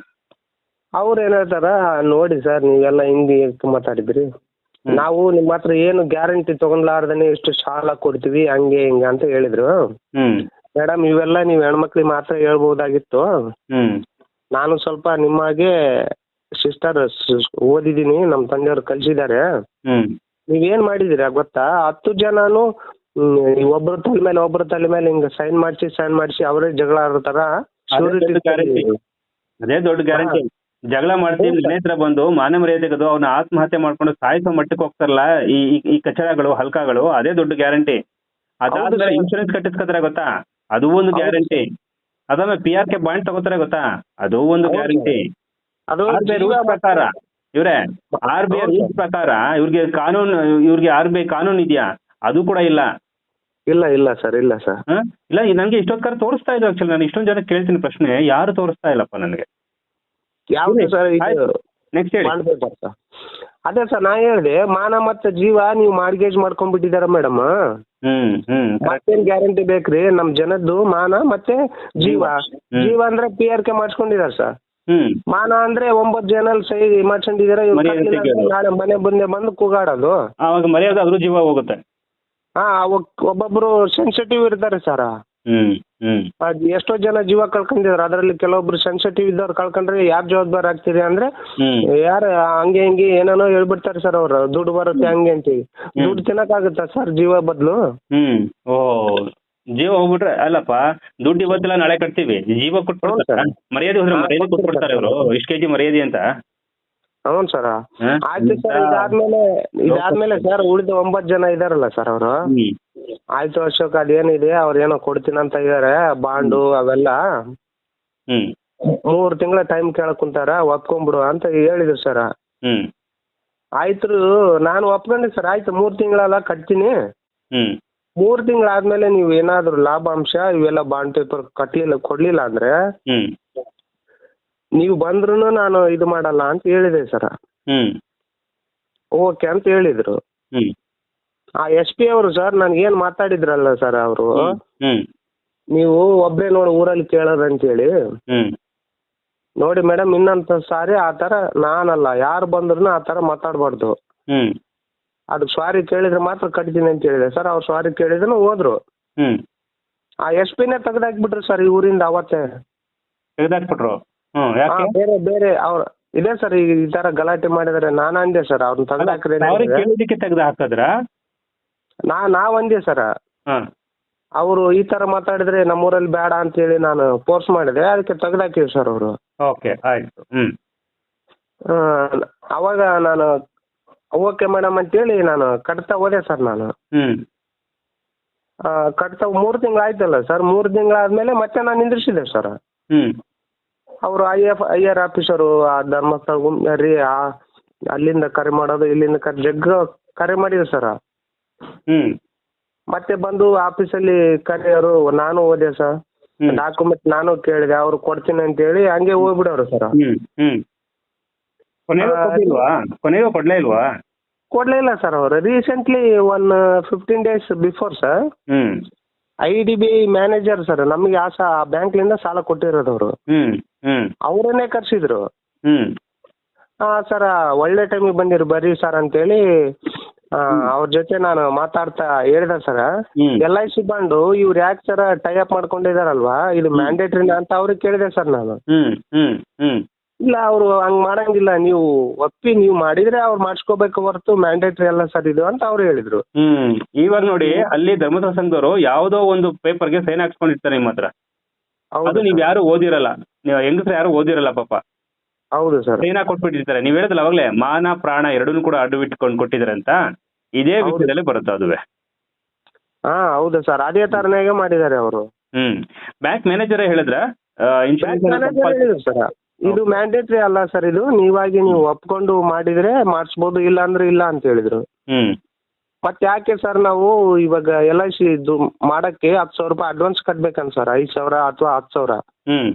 ಅವ್ರು ಏನು ಹೇಳ್ತಾರ ನೋಡಿ ಸರ್ ನೀವೆಲ್ಲ ಹಿಂಗೆ ಏಕೆ ಮಾತಾಡಿದ್ರಿ. ನಾವು ನಿಮ್ಮ ಹತ್ರ ಏನು ಗ್ಯಾರಂಟಿ ತಗೊಂಡ್ಲಾರ್ದೇನೆ ಇಷ್ಟು ಸಾಲ ಕೊಡ್ತೀವಿ ಹಂಗೆ ಹಿಂಗೆ ಅಂತ ಹೇಳಿದ್ರು. ಹ್ಮ್. ಮೇಡಮ್ ಇವೆಲ್ಲ ನೀವು ಹೆಣ್ಮಕ್ಳಿಗೆ ಮಾತ್ರ ಹೇಳ್ಬಹುದಾಗಿತ್ತು ಹ್ಮ್. ನಾನು ಸ್ವಲ್ಪ ನಿಮ್ಮಾಗೆ ಸಿಸ್ಟರ್ ಓದಿದ್ದೀನಿ ನಮ್ಮ ತಂದೆಯವ್ರು ಕಲಿಸಿದ್ದಾರೆ. ಹ್ಮ್. ನೀವೇನು ಮಾಡಿದ್ದೀರಾ ಗೊತ್ತಾ? ಹತ್ತು ಜನನು ಒಬ್ಬರ ಒಬ್ರ ತಲೆ ಮೇಲೆ ಒಬ್ರ ತಲೆ ಮೇಲೆ ಹಿಂಗ ಸೈನ್ ಮಾಡಿಸಿ ಸೈನ್ ಮಾಡಿಸಿ ಅವರೇ ಜಗಳ ಆಡೋ ಥರ ಅದೇ surety ದೊಡ್ಡ ಅದೇ ದೊಡ್ಡ ಗ್ಯಾರಂಟಿ. ಜಗಳ ಮಾಡ್ತೀನಿ ಹೌದು. ಮನೆ ಹತ್ರ ಬಂದು ಮಾನ ಮರ್ಯಾದೆ ತೆಗೆದು ಅವ್ನ ಆತ್ಮಹತ್ಯೆ ಮಾಡ್ಕೊಂಡು ಸಾಯಿಸೋ ಮಟ್ಟಕ್ಕೆ ಹೋಗ್ತಾರಲ್ಲ ಈ ಈ- ಈ ಕಚಡಗಳು ಹಲ್ಕಾಗಳು ಅದೇ ದೊಡ್ಡ ಗ್ಯಾರಂಟಿ ಹೌದು ಅದಾದ್ಮೇಲೆ ಸರ್. ಇನ್ಶೂರೆನ್ಸ್ ಕಟ್ಟಿಸ್ಕೊತಾರೆ ಗೊತ್ತಾ? ಅದು ಒಂದು ಹೌದು ಗ್ಯಾರಂಟಿ ಅದಾದ್ಮೇಲೆ ಪಿ ಆರ್ ಕೆ ಬಾಂಡ್ ತಗೋತಾರೆ ಗೊತ್ತಾ? ಅದು ಒಂದು ಹೌದು ಗ್ಯಾರಂಟಿ ಅದು ಆರ್ ಬಿ ಐ ಜೀವ ರೂಲ್ಸ್ ಪ್ರಕಾರ. ಇವ್ರೆ ಆರ್ ಬಿ ಐ ಹೌದು. ರೂಲ್ಸ್ ಪ್ರಕಾರ ಇವ್ರಿಗೆ ಕಾನೂನು ಇವ್ರಿಗೆ ಆರ್ ಬಿ ಐ ಕಾನೂನು ಇದೆಯಾ? ಅದು ಕೂಡ ಇಲ್ಲ. ಇಲ್ಲ ಇಲ್ಲ ಸರ್ ಇಲ್ಲ ಸರ್. ಹ? ಇಲ್ಲ ಈ ನಂಗೆ ಇಷ್ಟೊತ್ತರ ತೋರಿಸ್ತಾ ಇದ್ರು ಆಕ್ಚುಲಿ ನಾನು ಇಷ್ಟೊಂದು ಜನ ಕೇಳ್ತೀನಿ ಪ್ರಶ್ನೆ. ಯಾರು ತೋರಿಸ್ತಾ ಇಲ್ಲಪ್ಪ ನನಗೆ? ಯಾವ್ದು ಸರ್ ಇದು? ನೆಕ್ಸ್ಟ್ ಹೇಳಿ. ಬಾಂಡ್ ಸರ್ ಅದೇ ಸರ್ ನಾ ಹೇಳಿದೆ ಮಾನ ಮತ್ತೆ ಜೀವ ನೀವು ಮಾರ್ಗೇಜ್ ಮಾಡ್ಕೊಂಡ್ಬಿಟ್ಟಿದಾರ ಮೇಡಮ್? ಹ್ಮ್ ಹ್ಮ್ correct. ಮತ್ತೇನ್ ಗ್ಯಾರಂಟಿ ಬೇಕ್ರಿ? ನಮ್ ಜನದ್ದು ಮಾನ ಮತ್ತೆ ಜೀವ. ಜೀವ ಅಂದ್ರೆ ಪಿ ಆರ್ ಕೆ ಮಾಡಿಸ್ಕೊಂಡಿದಾರ ಸರ್. ಹ್ಮ್. ಮಾನ ಅಂದ್ರೆ ಒಂಬತ್ತು ಜನ ಸೈ ಮಾಡ್ಕೊಂಡಿದಾರ ಇವ್ರು ಮರ್ಯಾದೆ ಕಟ್ಲಿಲ್ಲ ಅಂದ್ರೆ ತೆಗೆಯೋದು. ನಾಳೆ ಮನೆ ಬಂದೆ ಬಂದು ಕೂಗಾಡೋದು? ಅವಾಗ ಮರ್ಯಾದೆ ಆದ್ರೂ ಜೀವ ಹೋಗುತ್ತೆ. ಹಾ ಒಬ್ಬೊಬ್ರು ಸೆನ್ಸಿಟಿವ್ ಇರ್ತಾರೆ ಸರ್. ಹ್ಮ್ ಹ್ಮ್. ಎಷ್ಟೋ ಜನ ಜೀವ ಕಳ್ಕೊಂಡಿದಾರೆ. ಅದರಲ್ಲಿ ಕೆಲವೊಬ್ರು ಸೆನ್ಸಿಟಿವ್ ಇದ್ದವ್ರು ಕಳ್ಕೊಂಡ್ರೆ ಯಾರ್ ಜವಾಬ್ದಾರಿ ಆಗ್ತೀರಿ ಅಂದ್ರೆ ಹ್ಮ್. ಯಾರು ಹಂಗೆ ಹಿಂಗೆ ಏನೇನೋ ಹೇಳ್ಬಿಡ್ತಾರೆ ಸರ್ ಅವ್ರು. ದುಡ್ಡು ಬರುತ್ತೆ ಹಂಗೆ ಅಂತೀವಿ. ದುಡ್ಡು ತಿನ್ನಕ್ಕಾಗುತ್ತಾ ಸರ್ ಜೀವ ಬದಲು? ಹ್ಮ್. ಓ ಜೀವ ಹೋಗ್ಬಿಟ್ರೆ ಅಲ್ಲಪ್ಪ ದುಡ್ಡು ಇವತ್ತಿಲ್ಲ ನಾಳೆ ಕಟ್ತೀವಿ. ಜೀವ ಕೊಟ್ಬಿಡ್ತಾರೆ. ಮರ್ಯಾದೆ ಹೋದ್ರೆ ಮರ್ಯಾದೆ ಮರ್ಯಾದೆ ಕೊಟ್ಬಿಡ್ತಾರೆ ಇವರು. ಇಷ್ಟು ಕೆಜಿ ಮರ್ಯಾದೆ ಅಂತ. ಹ್ಞೂ ಸರ್? ಆಯ್ತು ಸರ್ ಇದಾದ್ಮೇಲೆ ಇದಾದ್ಮೇಲೆ ಸರ್ ಉಳಿದ ಒಂಬತ್ತು ಜನ ಇದಾರಲ್ಲ ಸರ್ ಅವರು. ಆಯ್ತು ಅಶೋಕ್ ಅದೇನಿದೆ ಅವ್ರೇನೋ ಏನೋ ಕೊಡ್ತೀನಿ ಅಂತ ಇದಾರೆ ಬಾಂಡು ಅವೆಲ್ಲ. ಮೂರ್ ತಿಂಗಳ ಟೈಮ್ ಕೇಳಕ್ ಕುಂತಾರ ಒಪ್ಕೊಂಬಿಡು ಅಂತ ಹೇಳಿದ್ರು ಸರ್. ಆಯ್ತು ನಾನು ಒಪ್ಕೊಂಡೆ ಸರ್ ಆಯ್ತು ಮೂರು ತಿಂಗಳಲ್ಲ ಕಟ್ತೀನಿ. ಮೂರ್ ತಿಂಗಳಾದ್ಮೇಲೆ ನೀವು ಏನಾದ್ರು ಲಾಭಾಂಶ ಇವೆಲ್ಲ ಬಾಂಡ್ ಪೇಪರ್ ಕಟ್ಲಿಲ್ಲ ಕೊಡ್ಲಿಲ್ಲ ಅಂದ್ರೆ ನೀವು ಬಂದ್ರು ನಾನು ಇದು ಮಾಡಲ್ಲ ಅಂತ ಹೇಳಿದೆ ಸರ್. ಹ್ಮ್. ಓಕೆ ಅಂತ ಹೇಳಿದ್ರು. ಹ್ಮ್. ಆ ಎಸ್ ಪಿ ಅವರು ಸರ್ ನನ್ಗೇನ್ ಮಾತಾಡಿದ್ರಲ್ಲ ಸರ್ ಅವರು? ಹ್ಮ್ ನೀವು ಒಬ್ಬರೇ ನೋಡಿ ಊರಲ್ಲಿ ಕೇಳೋದಂತೇಳಿ. ಹ್ಮ್. ನೋಡಿ ಮೇಡಮ್ ಇನ್ನಂತ ಸಾರಿ ಆ ಥರ ನಾನಲ್ಲ. ಯಾರು ಬಂದ್ರು ಆ ಥರ ಮಾತಾಡಬಾರ್ದು. ಹ್ಮ್. ಅದಕ್ಕೆ ಸಾರಿ ಕೇಳಿದ್ರೆ ಮಾತ್ರ ಕಟ್ತೀನಿ ಅಂತ ಹೇಳಿದೆ. ಸರ್ ಅವ್ರು ಸಾರಿ ಕೇಳಿದ್ರು ಹೋದ್ರು. ಹ್ಮ್. ಆ ಎಸ್ ಪಿನೇ ತೆಗ್ದಾಕ್ಬಿಟ್ರು ಸರ್ ಈ ಊರಿಂದ ಅವತ್ತೇ. ತೆಗೆದಾಕ್ಬಿಟ್ರು? ಹ್ಮ್ ಯಾಕೆ? ಬೇರೆ ಬೇರೆ ಅವ್ರ ಇದೆ ಸರ್ ಈ ತರ ಗಲಾಟೆ ಮಾಡಿದ್ರೆ ನಾನು ಅಂದೆ ಸರ್ ಅವ್ರನ್ನ ತೆಗ್ದಾಕ್ರಿ ಅವ್ರಿಗೆ ಕೇಳಿದ್ದಕ್ಕೆ ತೆಗ್ದು ಹಾಕಿದ್ರ? ನಾ ನಾವ್ ಅಂದೆ ಸರ್ ಹಾ. ಅವರು ಈ ತರ ಮಾತಾಡಿದ್ರೆ ನಮ್ಮೂರಲ್ಲಿ ಬೇಡ ಅಂತ ಹೇಳಿ ನಾನು ಫೋರ್ಸ್ ಮಾಡಿದೆ ಅದಕ್ಕೆ ತೆಗ್ದಾಕಿವಿ ಸರ್ ಅವರು. ಓಕೆ ಆಯ್ತು ಹ್ಮ್. ಅವಾಗ ನಾನು ಓಕೆ ಮೇಡಮ್ ಅಂತೇಳಿ ನಾನು ಕಟ್ತಾ ಹೋದೆ ಸರ್ ನಾನು. ಹ್ಮ್. ಆ, ಕಟ್ತಾ ಮೂರು ತಿಂಗಳು ಆಯ್ತಲ್ಲ ಸರ್ ಮೂರು ತಿಂಗಳಾದ್ಮೇಲೆ ಮತ್ತೆ ನಾನು ನಿಂದ್ರಿಸಿದೆ ಸರ್ ಹ್ಮ್. ಅವರು I F I R officer ಆ ಧರ್ಮಸ್ಥಳ ಗುಮ್ ರೀ ಆ ಅಲ್ಲಿಂದ ಕರೆ ಮಾಡೋದು ಇಲ್ಲಿಂದ ಕರೆ ಜಗ್ಗ ಕರೆ ಮಾಡಿದ್ರು ಸರ್. ಹ್ಮ್. ಮತ್ತೆ ಬಂದು ಆಫೀಸಲ್ಲಿ ಕರೆಯೋರು ನಾನು ಹೋದೆ ಸರ್. ಡಾಕ್ಯುಮೆಂಟ್ ನಾನು ಕೇಳಿದೆ ಅವ್ರು ಕೊಡ್ತೀನಿ ಅಂತ ಹೇಳಿ ಹಂಗೆ ಹೋಗ್ಬಿಡೋರು ಸರ್. ಹ್ಮ್ ಹ್ಮ್. ಕೊನೆಗೂ ಆ, ಕೊಡ್ಲಿಲ್ವಾ ಕೊನೆಗೂ ಕೊಡ್ಲೇ ಇಲ್ವಾ? ಕೊಡ್ಲೇ ಇಲ್ಲ ಸರ್ ಅವರು. Recently one fifteen days before sir. Hmm. I D B I manager sir ನಮಗೆ ಆ ಬ್ಯಾಂಕ್ ಬ್ಯಾಂಕ್ಲಿಂದ ಸಾಲ ಕೊಟ್ಟಿರೋದು ಅವರು ಹ್ಮ್ ಹ್ಮ್. ಅವರನ್ನೇ ಕರ್ಸಿದ್ರು. ಹ್ಮ್. ಹಾಂ ಸರ್ ಒಳ್ಳೆ ಟೈಮಿಗೆ ಬಂದಿರು ಬರ್ರಿ ಸರ್ ಅಂತೇಳಿ ಅವ್ರ ಜೊತೆ ನಾನು ಮಾತಾಡ್ತಾ ಹೇಳಿದೆ ಸರ್ ಹ್ಮ್. ಎಲ್ ಐ ಸಿ ಬಾಂಡು ಇವ್ರು ಯಾಕೆ ಸರ್ ಟೈ ಅಪ್ ಮಾಡ್ಕೊಂಡಿದಾರಲ್ವಾ? ಇದು ಮ್ಯಾಂಡೇಟ್ರಿನ ಅಂತ ಅವ್ರಿಗೆ ಕೇಳಿದೆ ಸರ್ ನಾನು. ಹ್ಮ್ ಹ್ಮ್ ಹ್ಮ್. ಇಲ್ಲ ಅವರು ಹಂಗ್ ಮಾಡಂಗಿಲ್ಲ. ನೀವು ಒಪ್ಪಿ ನೀವು ಮಾಡಿದ್ರೆ ಅವ್ರು ಮಾಡಿಸ್ಕೋಬೇಕು ಹೊರತು ಮ್ಯಾಂಡೇಟರಿ ಅಲ್ಲ ಸರ್ ಇದು ಅಂತ ಅವ್ರು ಹೇಳಿದ್ರು. ಹ್ಮ್ ಇವಾಗ ನೋಡಿ ಅಲ್ಲಿ ಧರ್ಮಸ್ಥಳ ಸಂಘದವರು ಯಾವುದೋ ಒಂದು ಪೇಪರ್ಗೆ ಸೈನ್ ಹಾಕ್ಸ್ಕೊಂಡಿರ್ತಾರೆ ನಿಮ್ಮ ಹತ್ರ. ಅದು ಹೌದು ನೀವ್ ಯಾರು ಓದಿರಲ್ಲ. ನೀವು ಹೆಂಗಸ್ರು ಯಾರು ಓದಿರಲ್ಲ ಪಾಪ. ಹೌದು ಸರ್. ಸೈನ್ ಕೊಟ್ಬಿಟ್ಟಿರ್ತಾರೆ. ನೀವ್ ಹೇಳಿದ್ರಲ್ಲ ಅವಾಗಲೇ ಮಾನ ಪ್ರಾಣ ಎರಡನ್ನೂ ಕೂಡ ಅಡ್ಡು ಇಟ್ಕೊಂಡು ಕೊಟ್ಟಿದ್ದಾರೆ ಅಂತ. ಇದೇ ಹೌದು. ವಿಷಯದಲ್ಲಿ ಬರುತ್ತೆ ಅದುವೆ? ಹಾ ಹೌದು ಸರ್. ಅದೇ ತರನಾಗೆ ಮಾಡಿದ್ದಾರೆ ಅವರು. ಹ್ಮ್ ಬ್ಯಾಂಕ್ ಮ್ಯಾನೇಜರ್ ಹೇಳಿದ್ರ? ಇನ್ಶೂರೆನ್ಸ್ ಮ್ಯಾನೇಜರ್ ಹೇಳಿದ್ರು ಸರ್. ಇದು ಮ್ಯಾಂಡೇಟ್ರಿ ಅಲ್ಲ ಸರ್ ಇದು. ನೀವಾಗಿ ನೀವು ಒಪ್ಕೊಂಡು ಮಾಡಿದ್ರೆ ಮಾಡಿಸ್ಬೋದು ಇಲ್ಲ ಅಂದ್ರೆ ಇಲ್ಲ ಅಂತ ಹೇಳಿದ್ರು. ಹ್ಮ್. ಮತ್ತೆ ಯಾಕೆ ಸರ್ ನಾವು ಇವಾಗ ಎಲ್ ಐ ಸಿ ಇದು ಮಾಡಕ್ಕೆ ಹತ್ತು ಸಾವಿರ ರೂಪಾಯಿ ಅಡ್ವಾನ್ಸ್ ಕಟ್ಬೇಕಂತ ಸರ್ ಐದು ಸಾವಿರ ಅಥವಾ ಹತ್ತು ಸಾವಿರ? ಹ್ಮ್.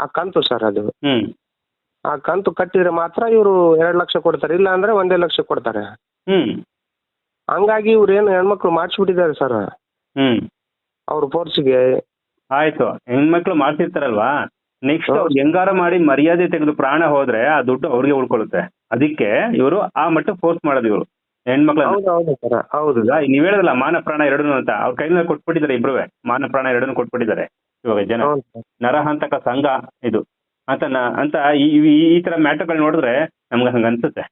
ಆ ಕಂತು ಸರ್ ಅದು. ಹ್ಮ್. ಆ ಕಂತು ಕಟ್ಟಿದ್ರೆ ಮಾತ್ರ ಇವರು ಎರಡು ಲಕ್ಷ ಕೊಡ್ತಾರೆ ಇಲ್ಲ ಅಂದ್ರೆ ಒಂದೇ ಲಕ್ಷ ಕೊಡ್ತಾರೆ. ಹ್ಮ್. ಹಂಗಾಗಿ ಇವ್ರು ಏನು ಹೆಣ್ಮಕ್ಳು ಮಾಡಿಸ್ಬಿಟ್ಟಿದ್ದಾರೆ ಸರ್ ಹ್ಮ್. ಅವ್ರ ಫೋರ್ಸ್ಗೆ ಆಯ್ತು. ಹೆಣ್ಮಕ್ಳು ಮಾಡ್ತಿರ್ತಾರಲ್ವಾ ನೆಕ್ಸ್ಟ್. ಅವ್ರು ಹೆಂಗಾರ ಮಾಡಿ ಮರ್ಯಾದೆ ತೆಗೆದು ಪ್ರಾಣ ಹೋದ್ರೆ ಆ ದುಡ್ಡು ಅವ್ರಿಗೆ ಉಳ್ಕೊಳ್ಳುತ್ತೆ ಅದಕ್ಕೆ ಇವರು ಆ ಮಟ್ಟಕ್ಕೆ ಫೋರ್ಸ್ ಮಾಡೋದು ಇವರು. ಹೆಣ್ಮಕ್ಳ ನೀವ್ ಹೇಳಿದ್ರಲ್ಲ ಮಾನ ಪ್ರಾಣ ಎರಡನ್ನೂ ಅಂತ ಅವ್ರ ಕೈನಲ್ಲಿ ಕೊಟ್ಬಿಟ್ಟಿದ್ದಾರೆ ಇಬ್ರುವೆ. ಮಾನ ಪ್ರಾಣ ಎರಡನ್ನೂ ಕೊಟ್ಬಿಟ್ಟಿದ್ದಾರೆ ಇವಾಗ ಜನ. ನರಹಂತಕ ಸಂಘ ಇದು. ಅಂತ ಅಂತ ಈ ತರ ಮ್ಯಾಟರ್ಗಳು ನೋಡಿದ್ರೆ ನಮ್ಗೆ ಹಂಗ ಅನ್ಸುತ್ತೆ.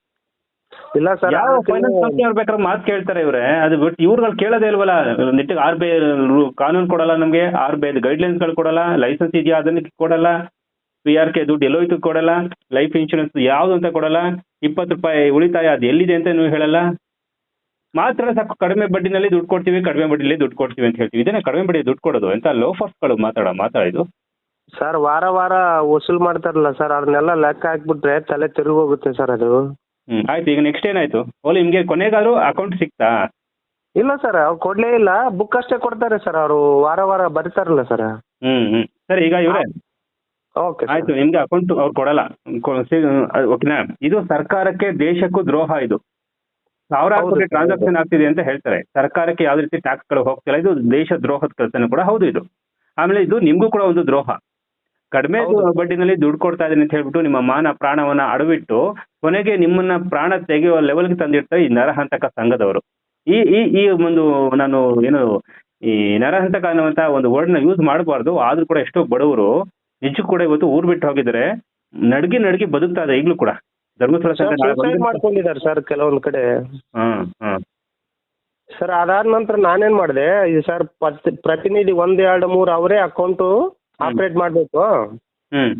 ಇಲ್ಲ ಸರ್ ಯಾವ ಫೈನಾನ್ಸ್ ಕಂಪನಿ ಅವ್ರು ಬೇಕಾದ್ರೆ ಮಾತು ಕೇಳ್ತಾರೆ ಇವ್ರೆ. ಅದು ಬಿಟ್ಟು ಇವ್ರುಗಳು ಕೇಳೋದೇ ಇಲ್ವಲ್ಲ ನಿಟ್ಟಿಗೆ ಆರ್ ಬಿ ಐ ಕಾನೂನು ಕೊಡಲ್ಲ ನಮಗೆ ಆರ್ ಬಿ ಐ ಗೈಡ್ಲೈನ್ಸ್ಗಳು ಕೊಡಲ್ಲ ಲೈಸೆನ್ಸ್ ಇದೆಯಾ ಅದನ್ನ ಕೊಡಲ್ಲ ಪಿ ಆರ್ ಕೆ ದುಡ್ಡು ಎಲ್ಲೋಯ್ತು ಕೊಡಲ್ಲ ಲೈಫ್ ಇನ್ಶೂರೆನ್ಸ್ ಯಾವ್ದು ಅಂತ ಕೊಡಲ್ಲ ಇಪ್ಪತ್ತು ರೂಪಾಯಿ ಉಳಿತಾಯ ಅದು ಎಲ್ಲಿದೆ ಅಂತ ನೀವು ಹೇಳಲ್ಲ. ಮಾತ್ರ ಸಾಕು ಕಡಿಮೆ ಬಡ್ಡಿನಲ್ಲಿ ದುಡ್ಡು ಕೊಡ್ತೀವಿ ಕಡಿಮೆ ಬಡ್ಡಿಲಿ ದುಡ್ಡು ಕೊಡ್ತೀವಿ ಅಂತ ಹೇಳ್ತೀವಿ. ಇದನ್ನ ಕಡಿಮೆ ಬಡ್ಡಿ ದುಡ್ಡು ಕೊಡೋದು ಎಂತ ಲೋಫರ್ಸ್ಗಳು ಮಾತಾಡ ಮಾತಾಡಿದ್ದು. ಸರ್ ವಾರ ವಾರ ವಸೂಲ್ ಮಾಡ್ತಾರಲ್ಲ ಸರ್ ಅದನ್ನೆಲ್ಲ ಲೆಕ್ಕ ಹಾಕ್ಬಿಟ್ರೆ ತಲೆ ತಿರುಗೋಗುತ್ತೆ ಸರ್ ಅದು. ಹ್ಮ್ ಆಯ್ತು ಈಗ ನೆಕ್ಸ್ಟ್ ಏನಾಯ್ತು? ಓಲಿ ನಿಮ್ಗೆ ಕೊನೆಗಾದ್ರು ಅಕೌಂಟ್ ಸಿಕ್ತಾ? ಇಲ್ಲ ಸರ್ ಅವ್ರು ಕೊಡ್ಲೇ ಇಲ್ಲ. ಬುಕ್ ಅಷ್ಟೇ ಕೊಡ್ತಾರೆ ಸರ್ ಅವರು ವಾರ ವಾರ ಬರ್ತಾರಲ್ಲ ಸರ್ ಹ್ಮ್ ಹ್ಮ್. ಸರಿ ಈಗ ಇವ್ರೆ. ಓಕೆ ಆಯ್ತು ನಿಮ್ಗೆ ಅಕೌಂಟ್ ಅವ್ರು ಕೊಡಲ್ಲ. ಕೊ- ಸಿ- ಅಹ್, ಓಕೆನಾ? ಇದು ಸರ್ಕಾರಕ್ಕೆ ದೇಶಕ್ಕೂ ದ್ರೋಹ ಇದು. ಸಾವಿರಾರು ಹೌದು ಕೋಟಿ ಸರ್, ಟ್ರಾನ್ಸಾಕ್ಷನ್ ಆಗ್ತಿದೆ ಅಂತ ಹೇಳ್ತಾರೆ. ಸರ್ಕಾರಕ್ಕೆ ಯಾವ ರೀತಿ ಟ್ಯಾಕ್ಸ್ಗಳು ಹೋಗ್ತಿಲ್ಲ ಇದು ದೇಶ ದ್ರೋಹದ ಕೆಲಸನೂ ಕೂಡ ಹೌದು ಇದು. ಆಮೇಲೆ ಇದು ನಿಮ್ಗೂ ಕೂಡ ಒಂದು ದ್ರೋಹ. ಕಡಿಮೆ. ಬಡ್ಡಿನಲ್ಲಿ ದುಡ್ಡು ಕೊಡ್ತಾ ಇದ್ದೀನಿ ಅಂತ ಹೇಳ್ಬಿಟ್ಟು ನಿಮ್ಮ ಮಾನ ಪ್ರಾಣವನ್ನ ಅಡವಿಟ್ಟು ಕೊನೆಗೆ ನಿಮ್ಮನ್ನ ಪ್ರಾಣ ತೆಗೆಯುವ ಲೆವೆಲ್ಗೆ ತಂದಿರ್ತಾರೆ ಈ ನರಹಂತಕ ಸಂಘದವರು. ಈ ಈ ಈ ಒಂದು ನಾನು ಏನು ಈ ನರಹಂತಕ ಅನ್ನುವಂತ ಒಂದು ವರ್ಡ್ನ ಯೂಸ್ ಮಾಡಬಾರ್ದು. ಆದ್ರೂ ಕೂಡ ಎಷ್ಟೋ ಬಡವರು ನಿಜಕ್ಕೂ ಕೂಡ ಇವತ್ತು ಊರ್ ಬಿಟ್ಟು ಹೋಗಿದ್ರೆ ನಡ್ಗಿ ನಡ್ಗಿ ಬದುಕ್ತಾ ಇದೆ ಈಗಲೂ ಕೂಡ. ಧರ್ಮಸ್ಥಳ ಮಾಡ್ಕೊಂಡಿದ್ದಾರೆ ಸರ್ ಕೆಲವೊಂದ್ ಕಡೆ. ಹ್ಮ್ ಹ್ಮ್ ಸರ್ ಅದಾದ ನಂತರ ನಾನೇನ್ ಮಾಡಿದೆ? ಸರ್ ಪ್ರತಿ ಪ್ರತಿನಿಧಿ ಒಂದ್ ಎರಡು ಮೂರು ಅವರೇ ಅಕೌಂಟು ಆಪರೇಟ್ ಮಾಡಬೇಕು. ಹ್ಮ್.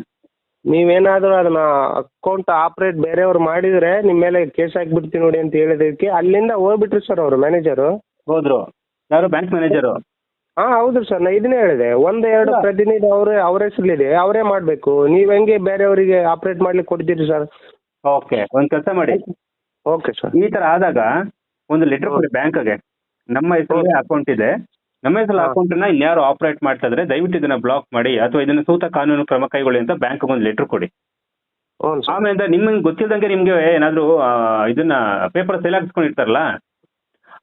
ನೀವೇನಾದ್ರೂ ಅದನ್ನ ಅಕೌಂಟ್ ಆಪರೇಟ್ ಬೇರೆಯವ್ರು ಮಾಡಿದ್ರೆ ನಿಮ್ಮ ಮೇಲೆ ಕೇಸ್ ಹಾಕ್ಬಿಡ್ತೀನಿ ನೋಡಿ ಅಂತ ಹೇಳಿದಕ್ಕೆ ಅಲ್ಲಿಂದ ಹೋಗ್ಬಿಟ್ರು ಸರ್ ಅವರು ಮ್ಯಾನೇಜರು ಹೋದ್ರು. ಯಾರು ಬ್ಯಾಂಕ್ ಮ್ಯಾನೇಜರು ಹಾ ಹೌದು ಸರ್ ನಾ ಇದನ್ನೇ ಹೇಳಿದೆ. ಒಂದ್ ಎರಡು. ಪ್ರತಿನಿಧಿ ಅವರೇ ಅವ್ರ ಹೆಸರಲ್ಲಿದೆ. ಅವರೇ ಮಾಡ್ಬೇಕು. ನೀವ್ ಹೆಂಗೆ ಬೇರೆಯವರಿಗೆ ಆಪರೇಟ್ ಮಾಡ್ಲಿಕ್ಕೆ ಕೊಡ್ತೀರಿ ಸರ್ ಓಕೆ ಒಂದ್ ಕೆಲಸ ಮಾಡಿ. ಓಕೆ ಸರ್ ಈ ತರ ಆದಾಗ ಒಂದು ಲೆಟರ್ ಕೊಡಿ ಬ್ಯಾಂಕ್ಗೆ ನಮ್ಮ ಹೆಸರಲ್ಲಿ ಅಕೌಂಟ್ ಇದೆ. ನಮ್ಮ ಹೆಸರು ಅಕೌಂಟ್ನ ಇನ್ಯಾರು ಆಪರೇಟ್ ಮಾಡ್ತಾ ಇದ್ರೆ ದಯವಿಟ್ಟು ಇದನ್ನ ಬ್ಲಾಕ್ ಮಾಡಿ ಅಥವಾ ಇದನ್ನ ಸೂತ ಕಾನೂನು ಕ್ರಮ ಕೈಗೊಳ್ಳಿ ಅಂತ ಬ್ಯಾಂಕ್ ಒಂದು ಲೆಟರ್ ಕೊಡಿ. ಸರ್. ಆಮೇಲೆ ನಿಮ್ಗೆ ಗೊತ್ತಿಲ್ದಂಗೆ ನಿಮ್ಗೆ ಏನಾದ್ರು ಆ, ಇದನ್ನ ಪೇಪರ್ ಸೈಲ್ ಹಾಕ್ಸ್ಕೊಂಡಿರ್ತಾರಲ್ಲ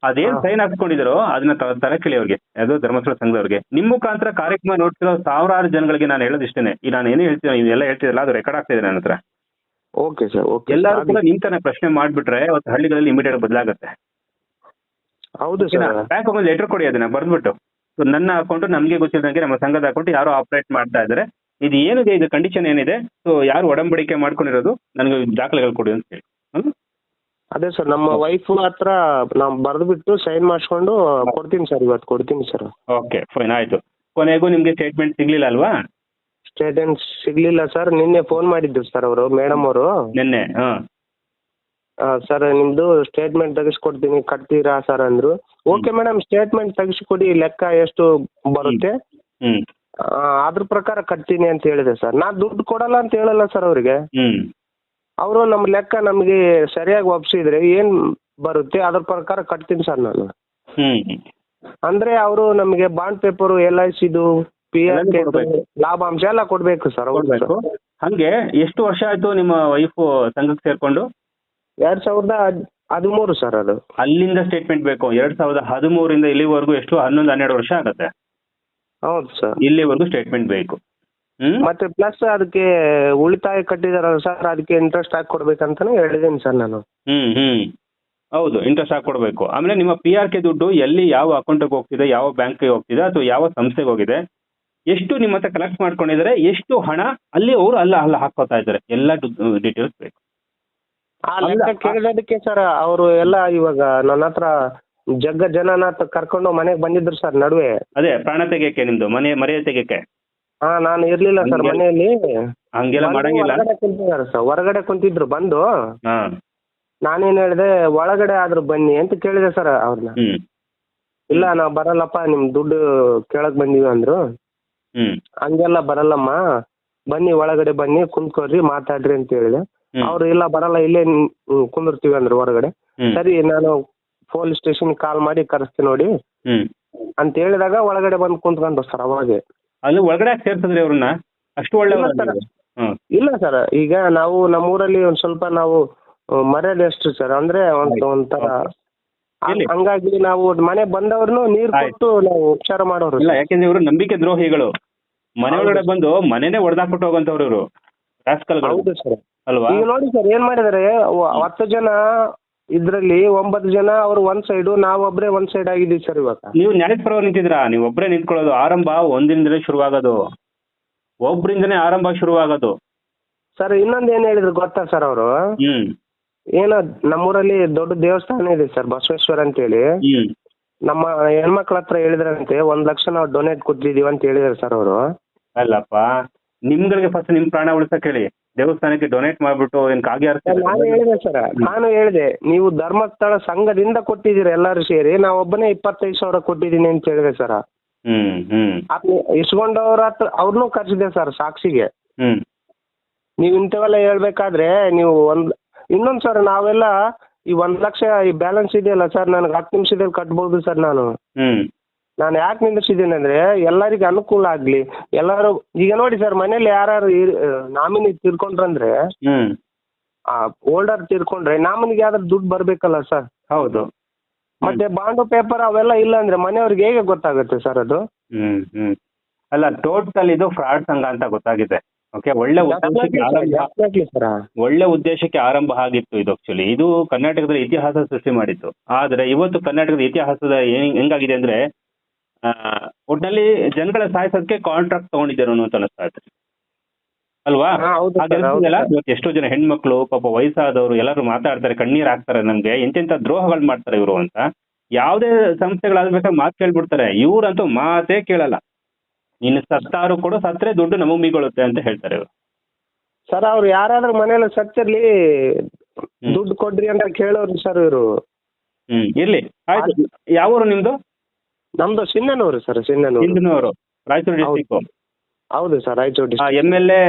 ಅದೇನ್ ಸೈನ್ ಹಾಕ್ಸ್ಕೊಂಡಿದಾರೋ ಅದನ್ನ ತ- ತರ ಕೇಳಿ ಅವ್ರಿಗೆ ಅದು ಧರ್ಮಸ್ಥಳ ಸಂಘದವ್ರಿಗೆ. ನಿಮ್ಮ ಮುಖಾಂತರ ಕಾರ್ಯಕ್ರಮ ನೋಡ್ತಿರೋ ಸಾವಿರಾರು ಜನಗಳಿಗೆ ನಾನು ಹೇಳೋದು ಇಷ್ಟೇನೆ ಈ ನಾನು ಏನೇ ಹೇಳ್ತೀನಿ ಇದೆಲ್ಲ ಹೇಳ್ತಿರಲ್ಲ ಅದು ರೆಕಾರ್ಡ್ ಆಗ್ತಿದೆ ನನ್ನ ಹತ್ರ. ಓಕೆ ಸರ್ ಓಕೆ ಎಲ್ಲರೂ ಕೂಡ ನಿಮ್ ತರ ಪ್ರಶ್ನೆ ಮಾಡ್ಬಿಟ್ರೆ ಅವತ್ತು ಹಳ್ಳಿಗಳಲ್ಲಿ ಇಮಿಡಿಯೇಟ್ ಬದಲಾಗುತ್ತೆ. ಹೌದು ಸರ್. ಬ್ಯಾಂಕ್ ಒಂದು ಲೆಟರ್ ಕೊಡಿ ಅದನ್ನ ಬರ್ದ್ಬಿಟ್ಟು. ಸೊ ನನ್ನ ಅಕೌಂಟ್ ನಮಗೆ ಗೊತ್ತಿಲ್ಲದಂಗೆ ನಮ್ಮ ಸಂಘದ ಅಕೌಂಟ್ ಯಾರು ಆಪರೇಟ್ ಮಾಡ್ತಾ ಇದ್ದಾರೆ ಇದು ಏನಿದೆ ಇದು ಕಂಡೀಷನ್ ಏನಿದೆ? ಸೊ ಯಾರು ಒಡಂಬಡಿಕೆ ಮಾಡ್ಕೊಂಡಿರೋದು ನನಗೆ ದಾಖಲೆಗಳು ಕೊಡಿ ಅಂತ ಹೇಳಿ. ಹ್ಮ್? ಅದೇ ಸರ್ ನಮ್ಮ ವೈಫ್ ಹತ್ರ ನಾವು ಬರೆದ್ಬಿಟ್ಟು ಸೈನ್ ಮಾಡಿಸ್ಕೊಂಡು ಕೊಡ್ತೀನಿ ಸರ್ ಇವತ್ತು ಕೊಡ್ತೀನಿ ಸರ್. ಓಕೆ ಫೈನ್ ಆಯ್ತು. ಕೊನೆಗೂ ನಿಮ್ಗೆ ಸ್ಟೇಟ್ಮೆಂಟ್ ಸಿಗ್ಲಿಲ್ಲ ಅಲ್ವಾ? ಸ್ಟೇಟ್ಮೆಂಟ್ ಸಿಗ್ಲಿಲ್ಲ ಸರ್ ನಿನ್ನೆ ಫೋನ್ ಮಾಡಿದ್ರು ಸರ್ ಅವರು ಮೇಡಮ್ ಅವರು. ನಿನ್ನೆ ಹಾ. ಸರ್ ನಿಮ್ದು ಸ್ಟೇಟ್ಮೆಂಟ್ ತೆಗಿಸ್ಕೊಡ್ತೀನಿ. ಕಟ್ತೀರಾ ಸರ್ ಅಂದ್ರು. ಓಕೆ ಮೇಡಮ್ ಸ್ಟೇಟ್ಮೆಂಟ್ ತೆಗಿಸ್ಕೊಡಿ. ಲೆಕ್ಕ ಎಷ್ಟು ಬರುತ್ತೆ? ಅದ್ರ ಪ್ರಕಾರ ಕಟ್ತೀನಿ ಅಂತ ಹೇಳಿದೆ ಸರ್. ನಾ ದುಡ್ಡು ಕೊಡಲ್ಲ ಅಂತ ಹೇಳಲ್ಲ ಸರ್ ಅವರಿಗೆ. ಅವರು ನಮ್ಮ ಲೆಕ್ಕ ನಮಗೆ ಸರಿಯಾಗಿ ಒಪ್ಸಿದ್ರೆ ಏನ್ ಬರುತ್ತೆ ಅದ್ರ ಪ್ರಕಾರ ಕಟ್ತೀನಿ ಸರ್ ನಾನು. ಅಂದ್ರೆ ಅವರು ನಮಗೆ ಬಾಂಡ್ ಪೇಪರ್ ಎಲ್ ಐ ಸಿದು ಪಿ ಆರ್ ಲಾಭಾಂಶ ಎಲ್ಲ ಕೊಡ್ಬೇಕು ಸರ್ ಹಂಗೆ ಎಷ್ಟು ವರ್ಷ ಆಯ್ತು ನಿಮ್ಮ ವೈಫ್ ಸಂಘಕ್ಕೆ ಸೇರ್ಕೊಂಡು? ಎರಡ್ ಸಾವಿರದ ಹದ್- ಹದಿಮೂರು ಸರ್ ಅದು. ಅಲ್ಲಿಂದ ಸ್ಟೇಟ್ಮೆಂಟ್ ಬೇಕು. ಎರಡ್ ಸಾವಿರದ ಹದಿಮೂರಿಂದ ಇಲ್ಲಿವರೆಗೂ ಎಷ್ಟು? ಹನ್ನೊಂದು ಹನ್ನೆರಡು ವರ್ಷ ಆಗತ್ತೆ. ಹೌದು ಸರ್. ಇಲ್ಲಿವರೆಗೂ ಸ್ಟೇಟ್ಮೆಂಟ್ ಬೇಕು. ಹ್ಮ್? ಮತ್ತೆ ಪ್ಲಸ್ ಅದಕ್ಕೆ ಉಳಿತಾಯ ಕಟ್ಟಿದಾರಲ್ಲ ಸರ್ ಅದಕ್ಕೆ ಇಂಟ್ರೆಸ್ಟ್ ಹಾಕಿ ಕೊಡ್ಬೇಕಂತಾನೆ ಹೇಳಿದೀನಿ ಸರ್ ನಾನು. ಹ್ಮ್ ಹ್ಮ್. ಹೌದು ಇಂಟ್ರೆಸ್ಟ್ ಕೊಡಬೇಕು ಆಮೇಲೆ ನಿಮ್ಮ ಪಿ ಆರ್ ಕೆ ದುಡ್ಡು ಎಲ್ಲಿ ಯಾವ ಅಕೌಂಟ್ಗೆ ಹೋಗ್ತಿದೆ ಯಾವ ಬ್ಯಾಂಕ್ ಹೋಗ್ತಿದೆ ಅಥವಾ ಯಾವ ಸಂಸ್ಥೆಗೆ ಹೋಗಿದೆ ಎಷ್ಟು ನಿಮ್ಮ ಹತ್ರ ಕಲೆಕ್ಟ್ ಮಾಡ್ಕೊಂಡಿದ್ದಾರೆ ಎಷ್ಟು ಹಣ ಅಲ್ಲಿ ಅವರು ಅಲ್ಲ ಅಲ್ಲ ಹಾಕೋತಾ ಇದ್ದಾರೆ. ಎಲ್ಲ ಡೀಟೇಲ್ಸ್ ಬೇಕು. ಆ ಲೆಕ್ಕ ಕೇಳೋದಕ್ಕೆ ಸರ್ ಅವರು ಎಲ್ಲ ಇವಾಗ ನನ್ನ ಹತ್ರ ಜಗ್ಗ ಜನನ ತ- ಕರ್ಕೊಂಡು ಮನೆಗೆ ಬಂದಿದ್ರು ಸರ್ ನಡುವೆ. ಅದೇ ಪ್ರಾಣ ತೆಗೆಯಕ್ಕೆ ನಿಮ್ದು ಮನೆ ಮರ್ಯಾದೆ ತೆಗೆಯಕ್ಕೆ. ಹಾ ನಾನು ಇರ್ಲಿಲ್ಲ ಸರ್ ಮನೆಯಲ್ಲಿ. ಹಂಗೆಲ್ಲ ಬಂದು ಮಾಡಂಗಿಲ್ಲ. ಹೊರಗಡೆ ಕುಂತಿದ್ದಾರೆ ಸರ್ ಹೊರಗಡೆ ಕುಂತಿದ್ರು ಬಂದು. ಹಾ. ನಾನೇನ್ ಹೇಳಿದೆ ಒಳಗಡೆ ಆದ್ರೂ ಬನ್ನಿ ಅಂತ ಕೇಳಿದೆ ಸರ್ ಅವ್ರನ್ನ. ಹ್ಮ್. ಇಲ್ಲ ನಾವು ಬರಲ್ಲಪ್ಪ ನಿಮ್ ದುಡ್ಡು ಕೇಳಕ್ ಬಂದಿವಿ ಅಂದ್ರು. ಹ್ಮ್. ಹಂಗೆಲ್ಲ ಬರಲ್ಲಮ್ಮ ಬನ್ನಿ ಒಳಗಡೆ ಬನ್ನಿ ಕುಂತ್ಕೊಳ್ರಿ ಮಾತಾಡ್ರಿ ಅಂತ ಹೇಳಿದೆ. ಅವ್ರು ಇಲ್ಲ ಬರಲ್ಲ ಇಲ್ಲೇ ಕುಂದಿರ್ತೀವಿ ಅಂದ್ರು ಹೊರಗಡೆ. ಸರಿ ನಾನು ಪೊಲೀಸ್ ಸ್ಟೇಷನ್ ಕಾಲ್ ಮಾಡಿ ಕರೆಸ್ತೀನಿ ನೋಡಿ. ಅಂತ ಹೇಳಿದಾಗ ಒಳಗಡೆ ಬಂದು ಕುಂತ್ಕೊಂಡ್ರು ಸರ್ ಅವಾಗೆ. ಅಲ್ಲಿ ಒಳಗಡೆ ಸೇರ್ಸಿದ್ರಿ ಅವ್ರನ್ನ? ಅಷ್ಟು ಒಳ್ಳೆ ಇಲ್ಲ ಸರ್. ಇಲ್ಲ ಸರ್. ಈಗ ನಾವು ನಮ್ಮೂರಲ್ಲಿ ಒಂದ್ ಸ್ವಲ್ಪ ನಾವು ಮರ್ಯಾದೆ ಎಷ್ಟು ಸರ್. ಅಂದ್ರೆ ಒಂದ್. ಒಂಥರ ಹಂಗಾಗಿ ನಾವು ಮನೆ ಬಂದವ್ರನ್ನು ನೀರ್ ಕೊಟ್ಟು ನಾವು ಉಪಚಾರ ಮಾಡೋರು ಇಲ್ಲ ಯಾಕೆಂದ್ರೆ ಇವರು ನಂಬಿಕೆ ದ್ರೋಹಿಗಳು. ಮನೆ ಒಳಗಡೆ. ಬಂದು ಮನೆನೇ ಹೊಡೆದಾಕ್ಬಿಟ್ಟು ಹೋಗಂತವ್ರು ಇವರು. ರಾಸ್ಕಲ್ಗಳು ಹೌದು ಸರ್. ಅಲ್ವಾ? ಈಗ ನೋಡಿ ಸರ್ ಏನ್ ಮಾಡಿದಾರೆ? ಹತ್ತು ಜನ ಇದ್ರಲ್ಲಿ ಒಂಬತ್ತು ಜನ ಅವ್ರು ಒಂದ್ ಸೈಡು ನಾವೊಬ್ರೆ ಒಂದ್ ಸೈಡ್ ಆಗಿದ್ದೀವಿ ಸರ್ ಇವಾಗ. ನೀವು ನ್ಯಾಯದ ಪರವಾಗಿ ನಿಂತಿದ್ರಾ ನೀವು ಒಬ್ಬರೇ ನಿಂತ್ಕೊಳ್ಳೋದು ಆರಂಭ ಒಂದಿನಿಂದಲೇ ಶುರುವಾಗೋದು. ಒಬ್ರಿಂದನೇ ಆರಂಭ ಶುರುವಾಗೋದು. ಸರ್ ಇನ್ನೊಂದ್ ಏನ್ ಹೇಳಿದ್ರು ಗೊತ್ತಾ ಸರ್ ಅವರು? ಹ್ಮ್. ಏನೋ ನಮ್ಮೂರಲ್ಲಿ ದೊಡ್ಡ ದೇವಸ್ಥಾನ ಇದೆ ಸರ್ ಬಸವೇಶ್ವರ ಅಂತ ಹೇಳಿ ನಮ್ಮ ಹೆಣ್ಮಕ್ಳ ಹತ್ರ ಹೇಳಿದ್ರಂತೆ ಒಂದ್ ಲಕ್ಷ ನಾವು ಡೊನೇಟ್ ಕೊಟ್ಟಿದೀವಿ ಅಂತ ಹೇಳಿದಾರೆ ಸರ್ ಅವರು. ಅಲ್ಲಪ್ಪ. ನಿಮ್ಗಳಿಗೆ ಫಸ್ಟ್ ನಿಮ್ ಪ್ರಾಣ ಉಳಿಸಕ್ ಹೇಳಿ ದೇವಸ್ಥಾನಕ್ಕೆ ಡೊನೇಟ್ ಮಾಡ್ಬಿಟ್ಟು ಏನ್ ಕಾಗೆ ನಾನು ಹೇಳಿದೆ ಸರ್ ನಾನು ಹೇಳಿದೆ. ನೀವು ಧರ್ಮಸ್ಥಳ ಸಂಘದಿಂದ ಕೊಟ್ಟಿದ್ದೀರಿ ಎಲ್ಲಾರು ಸೇರಿ ನಾವು ಒಬ್ಬನೇ ಇಪ್ಪತ್ತೈದು ಸಾವಿರ ಕೊಟ್ಟಿದ್ದೀನಿ ಅಂತ ಹೇಳಿದೆ ಸರ್. ಹ್ಮ್ ಹ್ಮ್. ಇಸ್ಕೊಂಡವ್ರ ಹತ್ರ ಅವ್ರನ್ನೂ ಕರ್ಸಿದೆ ಸರ್ ಸಾಕ್ಷಿಗೆ. ಹ್ಮ್. ನೀವು ಇಂಥವೆಲ್ಲ ಹೇಳ್ಬೇಕಾದ್ರೆ ನೀವು ಒಂದ್ ಇನ್ನೊಂದ್ ಸರ್ ನಾವೆಲ್ಲ ಈ ಒಂದ್ ಲಕ್ಷ ಈ ಬ್ಯಾಲೆನ್ಸ್ ಇದೆಯಲ್ಲ ಸರ್ ನನಗೆ ಹತ್ತು ನಿಮಿಷದಲ್ಲಿ ಕಟ್ಬೋದು ಸರ್ ನಾನು. ಹ್ಮ್. ನಾನು ಯಾಕೆ ನಿಂದಿಸಿದ್ದೀನಿ ಅಂದರೆ ಎಲ್ಲರಿಗೂ ಅನುಕೂಲ ಆಗಲಿ. ಎಲ್ಲರೂ ಈಗ ನೋಡಿ ಸರ್ ಮನೇಲಿ ಯಾರು ನಾಮಿನಿ ತೀರ್ಕೊಂಡ್ರಂದ್ರೆ ಹ್ಮ್. ಓಲ್ಡರ್ ತೀರ್ಕೊಂಡ್ರೆ ನಾಮಿನಿಗೆ ಯಾವ್ದಾದ್ರು ದುಡ್ಡು ಬರಬೇಕಲ್ಲ ಸರ್ ಹೌದು. ಮತ್ತೆ ಬಾಂಡು ಪೇಪರ್ ಅವೆಲ್ಲ ಇಲ್ಲ ಅಂದ್ರೆ ಮನೆಯವ್ರಿಗೆ ಹೇಗೆ ಗೊತ್ತಾಗುತ್ತೆ ಸರ್ ಅದು? ಹ್ಮ್ ಹ್ಮ್. ಅಲ್ಲ ಟೋಟಲ್ ಇದು ಫ್ರಾಡ್ ಸಂಘ ಅಂತ ಗೊತ್ತಾಗಿದೆ. ಓಕೆ ಒಳ್ಳೆ ಉದ್ದೇಶಕ್ಕೆ ಆರಂಭ ಸರ್ ಒಳ್ಳೆ ಉದ್ದೇಶಕ್ಕೆ ಆರಂಭ ಆಗಿತ್ತು ಇದು ಆಕ್ಚುಲಿ ಇದು ಕರ್ನಾಟಕದ ಇತಿಹಾಸ ಸೃಷ್ಟಿ ಮಾಡಿತ್ತು ಆದ್ರೆ ಇವತ್ತು ಕರ್ನಾಟಕದ ಇತಿಹಾಸದ ಹೆಂಗಾಗಿದೆ ಅಂದ್ರೆ ಒಟ್ನಲ್ಲಿ ಜನಗಳ ಸಾಯಿಸೋದಕ್ಕೆ ಕಾಂಟ್ರಾಕ್ಟ್ ತಗೊಂಡಿದ್ದಾರೆ ಅಂತ ಅನಿಸ್ತಾ ಇದೆ. ಅಲ್ವಾ? ಎಷ್ಟೋ ಜನ ಹೆಣ್ಮಕ್ಳು ಪಾಪ ವಯಸ್ಸಾದವರು ಎಲ್ಲರೂ ಮಾತಾಡ್ತಾರೆ ಕಣ್ಣೀರ್ ಹಾಕ್ತಾರೆ ನಮ್ಗೆ ಎಂತೆಂತ ದ್ರೋಹಗಳು ಮಾಡ್ತಾರೆ ಇವರು ಅಂತ. ಯಾವುದೇ ಸಂಸ್ಥೆಗಳಾಗ್ಬೇಕಾದ್ರೆ ಮಾತು ಕೇಳ್ಬಿಡ್ತಾರೆ. ಇವ್ರಂತೂ ಮಾತೇ ಕೇಳಲ್ಲ. ನೀನು ಸತ್ತಾರು ಕೂಡ ಸತ್ತರೆ ದುಡ್ಡು ನಮಗ್ ಮೀಗೊಳುತ್ತೆ ಅಂತ ಹೇಳ್ತಾರೆ ಇವರು. ಸರ್ ಅವ್ರು ಯಾರಾದ್ರೂ ಮನೇಲಿ ಸತ್ತಿರ್ಲಿ ದುಡ್ಡು ಕೊಡ್ರಿ ಅಂತ ಕೇಳೋರು ಸರ್ ಇವರು. ಹ್ಮ್ ಇರ್ಲಿ. ಆಯ್ತು. ಯಾವ ಊರು ನಿಮ್ದು? ನಮ್ದು ಸಿನ್ನನೂರು ಸರ್ ಸಿನ್ನನೂರು ಹಿಂದಿನವರು ರಾಯಚೂರು. ಡಿಸ್ಟಿಕ್ ಹೌದು sir Raichur district M L A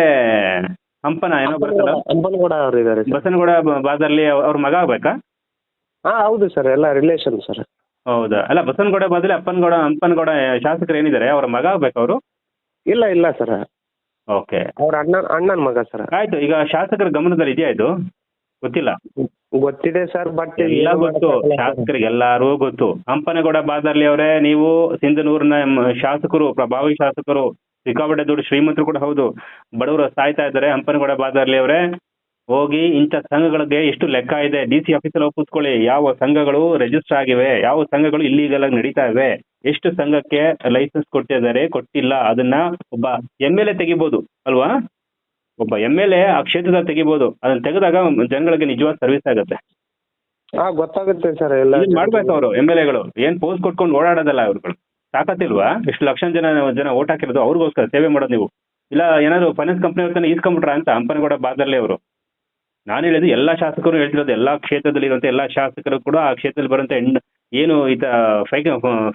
Hampana ಏನೋ ಬರ್ತಲ್ಲ ಹಂಪನಗೌಡ ಅವರು ಇದ್ದಾರೆ ಸರ್. ಬಸನಗೌಡ ಬಾದರ್ಲಿ ಅವ್ರ ಮಗ ಆಗ್ಬೇಕಾ? ಹಾ ಹೌದು ಸರ್ ಎಲ್ಲ ರಿಲೇಷನ್ ಸರ್. ಹೌದಾ? ಅಲ್ಲ ಬಸನಗೌಡ ಬಾದಲ್ಲಿ ಅಪ್ಪನಗೌಡ ಹಂಪನಗೌಡ ಶಾಸಕರು ಏನಿದ್ದಾರೆ ಅವ್ರ ಮಗ ಆಗ್ಬೇಕು ಅವರು? ಇಲ್ಲ ಇಲ್ಲ ಸರ್. ಓಕೆ. ಅವ್ರ ಅಣ್ಣ ಅಣ್ಣನ ಮಗ ಸರ್. ಆಯ್ತು ಈಗ ಶಾಸಕರ ಗಮನದಲ್ಲಿ ಇದೆಯಾ ಇದು? ಗೊತ್ತಿಲ್ಲ. ಗೊತ್ತಿದೆ ಸರ್ ಬಟ್ ಎಲ್ಲ ಗೊತ್ತು ಶಾಸಕರಿಗೆ ಎಲ್ಲಾರು ಗೊತ್ತು. ಹಂಪನಗೌಡ ಬಾದರ್ಲಿ ಅವರೇ ನೀವು ಸಿಂಧನೂರಿನ ಶಾಸಕರು ಪ್ರಭಾವಿ ಶಾಸಕರು ಸಿಕ್ಕಾಪಟ್ಟೆ ದುಡ್ಡು ಶ್ರೀಮಂತರು ಕೂಡ ಹೌದು. ಬಡವರು ಸಾಯ್ತಾ ಇದ್ದಾರೆ ಹಂಪನಗೌಡ ಬಾದರ್ಲಿ ಅವರೇ. ಹೋಗಿ ಇಂಥ ಸಂಘಗಳಿಗೆ ಎಷ್ಟು ಲೆಕ್ಕ ಇದೆ. ಡಿ ಸಿ ಆಫೀಸಲ್ಲಿ ಕೂತ್ಕೊಳ್ಳಿ ಯಾವ ಸಂಘಗಳು ರಿಜಿಸ್ಟರ್ ಆಗಿವೆ ಯಾವ ಸಂಘಗಳು ಇಲ್ಲಿಗಲ್ ಆಗಿ ನಡೀತಾ ಇವೆ ಎಷ್ಟು ಸಂಘಕ್ಕೆ ಲೈಸೆನ್ಸ್ ಕೊಟ್ಟಿದ್ದಾರೆ ಕೊಟ್ಟಿಲ್ಲ ಅದನ್ನ ಒಬ್ಬ ಎಂ ಎಲ್ ಎ ತೆಗಿಬೋದು ಅಲ್ವಾ? ಒಬ್ಬ ಎಂ ಎಲ್ ಎ ಆ ಕ್ಷೇತ್ರದ ತೆಗಿಬಹುದು ಅದನ್ನ ತೆಗೆದಾಗ ಜನಗಳಿಗೆ ನಿಜವಾದ ಸರ್ವಿಸ್ ಆಗುತ್ತೆ. ಹಾ ಗೊತ್ತಾಗುತ್ತೆ ಸರ್ ಎಲ್ಲ ಇದನ್ನ ಮಾಡ್ಬೇಕು ಅವರು ಎಂ ಎಲ್ ಎಗಳು ಏನ್ ಪೋಸ್ಟ್ ಕೊಟ್ಕೊಂಡು ಓಡಾಡೋದಲ್ಲ ಅವ್ರುಗಳು ತಾಕತ್ತಿಲ್ವಾ? ಎಷ್ಟು ಲಕ್ಷ ಜನ ಜನ ಓಟ್ ಹಾಕಿರೋದು ಅವ್ರಿಗೋಸ್ಕರ ಸೇವೆ ಮಾಡೋದು ನೀವು. ಇಲ್ಲ ಏನಾದ್ರು ಫೈನಾನ್ಸ್ ಕಂಪನಿ ಅವ್ರ ಈಸ್ಕೊಂಡ್ಬಿಟ್ರ ಅಂತ ಕೂಡ ಬಾದರ್ಲಿ ಅವರು. ನಾನು ಹೇಳಿದ್ದು ಎಲ್ಲಾ ಶಾಸಕರು ಹೇಳ್ತಿರೋದು ಎಲ್ಲಾ ಕ್ಷೇತ್ರದಲ್ಲಿ ಇರುವಂತ ಎಲ್ಲಾ ಶಾಸಕರು ಕೂಡ ಆ ಕ್ಷೇತ್ರದಲ್ಲಿ ಬರುವಂತ ಏನು ಈತ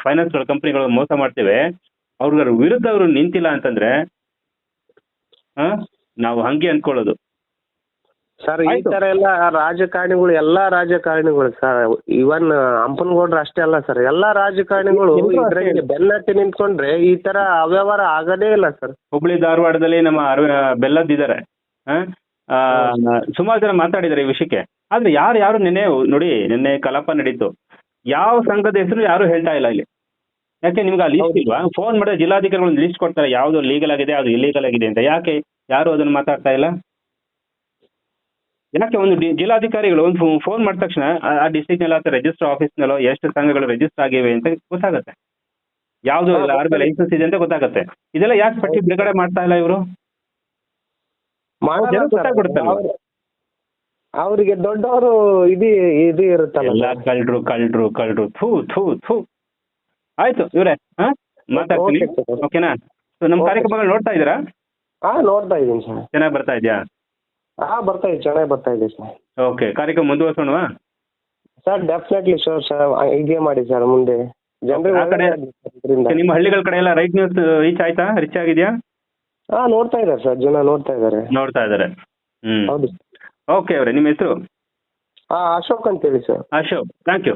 ಫೈನಾನ್ಸ್ ಕಂಪನಿಗಳು ಮೋಸ ಮಾಡ್ತೇವೆ. ಅವ್ರ ವಿರುದ್ಧ ಅವರು ನಿಂತಿಲ್ಲ ಅಂತಂದ್ರೆ ಆ, ನಾವು ಹಂಗೆ ಅನ್ಕೊಳ್ಳೋದು. ಸರ್ ಈ. ತರ ಎಲ್ಲ ರಾಜಕಾರಣಿಗಳು ಎಲ್ಲಾ ರಾಜಕಾರಣಿಗಳು ಸರ್ ಇವನ್ ಹಂಪನಗೌಡ್ರು ಅಷ್ಟೇ ಅಲ್ಲ ಸರ್ ಎಲ್ಲಾ ರಾಜಕಾರಣಿಗಳು. ಇದ್ರಾಗೆ ಬೆನ್ನಟ್ಟಿ ನಿಂತ್ಕೊಂಡ್ರೆ ಈ ತರ ಅವ್ಯವಹಾರ ಆಗದೇ ಇಲ್ಲ ಸರ್ ಹುಬ್ಳಿ ಧಾರವಾಡದಲ್ಲಿ ನಮ್ಮ ಬೆಲ್ಲದಿದ್ದಾರೆ ಸುಮಾರು ಜನ ಮಾತಾಡಿದ್ದಾರೆ ಈ ವಿಷಯಕ್ಕೆ. ಆದ್ರೆ ಯಾರು ಯಾರು ನಿನ್ನೆ ನೋಡಿ ನಿನ್ನೆ ಕಲಾಪ ನಡೀತು. ಯಾವ ಸಂಘದ ಹೆಸರು ಯಾರು ಹೇಳ್ತಾ ಇಲ್ಲ ಇಲ್ಲಿ. ಯಾಕೆ ನಿಮ್ಗೆ ಆ ಲಿಸ್ಟ್ ಇಲ್ವಾ? ಫೋನ್ ಮಾಡಿದ್ರೆ ಜಿಲ್ಲಾಧಿಕಾರಿಗಳು ಲಿಸ್ಟ್ ಕೊಡ್ತಾರೆ ಯಾವ್ದು ಲೀಗಲ್ ಆಗಿದೆ ಯಾವ್ದು ಇಲ್ಲೀಗಲ್ ಆಗಿದೆ ಅಂತ. ಯಾಕೆ? ಯಾರು ಅದನ್ನ ಮಾತಾಡ್ತಾ ಇಲ್ಲ? ಯಾಕೆ ಒಂದು ಜಿಲ್ಲಾಧಿಕಾರಿಗಳು ಒಂದು ಫೋನ್ ಮಾಡಿದ ತಕ್ಷಣ ಆ- ಡಿಸ್ಟ್ರಿಕ್ಟ್ ಅಥವಾ ರಿಜಿಸ್ಟರ್ ಆಫೀಸ್ನಲ್ಲೋ ಎಷ್ಟು ಸಂಘಗಳು ರಿಜಿಸ್ಟರ್ ಆಗಿವೆ ಅಂತ ಗೊತ್ತಾಗುತ್ತೆ. ಯಾವುದು ಇಲ್ಲ ಮೇಲೆ ಲೈಸೆನ್ಸ್ ಇದೆ ಅಂತ ಗೊತ್ತಾಗುತ್ತೆ. ಇದೆಲ್ಲ ಯಾಕೆ ಪಟ್ಟಿ ಬಿಡುಗಡೆ ಮಾಡ್ತಾ ಇಲ್ಲ ಇವರು? ಅವರಿಗೆ ದೊಡ್ಡವರು ಇದು ಇದು ಇರುತ್ತಲ್ಲ ಎಲ್ಲ. ಕಳ್ರು ಕಳ್ರು ಕಳ್ರು ಥೂ ಥೂ ಥೂ. ಆಯ್ತು ಇವರೇ ಹಾ? ಮಾತಾಡ್ತೀನಿ. ಓಕೆನಾ? ಸೊ ನಮ್ಮ ಕಾರ್ಯಕ್ರಮಗಳು ಕಾರ್ಯಕ್ರಮ ನೋಡ್ತಾ ಇದ್ದೀರಾ? ಹಾ ನೋಡ್ತಾ ಇದ್ದೀನಿ ಸರ್. ಚೆನ್ನಾಗಿ ಬರ್ತಾ ಇದೆಯಾ? ಹಾ ಬರ್ತಾ ಇದೆ ಚೆನ್ನಾಗಿ ಬರ್ತಾ ಇದೆ ಸರ್. ಓಕೆ ಕಾರ್ಯಕ್ರಮ ಮುಂದುವರ್ಸೋಣ ಸರ್ ಡೆಫಿನೆಟ್ಲಿ ಶೋರ್ ಸರ್ ಹೀಗೆ ಮಾಡಿ ಸರ್ ಮುಂದೆ. ಆ ಕಡೆ- ನಿಮ್ಮ ಹಳ್ಳಿಗಳ ಕಡೆ ಎಲ್ಲ ರೈಟ್ ನ್ಯೂಸ್ ರೀಚ್ ಆಯ್ತಾ? ರೀಚ್ ಆಗಿದೆಯಾ? ಹಾ ನೋಡ್ತಾ ಇದ್ದಾರೆ ಸರ್ ಜನ ನೋಡ್ತಾ ಇದ್ದಾರೆ. ನೋಡ್ತಾ ಇದ್ದಾರೆ. ಹ್ಮ್. ಹೌದು. ಓಕೆ ಅವ್ರೆ ನಿಮ್ಮ ಹೆಸರು? ಹಾ ಅಶೋಕ್ ಅಂತ ಹೇಳಿ ಸರ್. Ashok thank you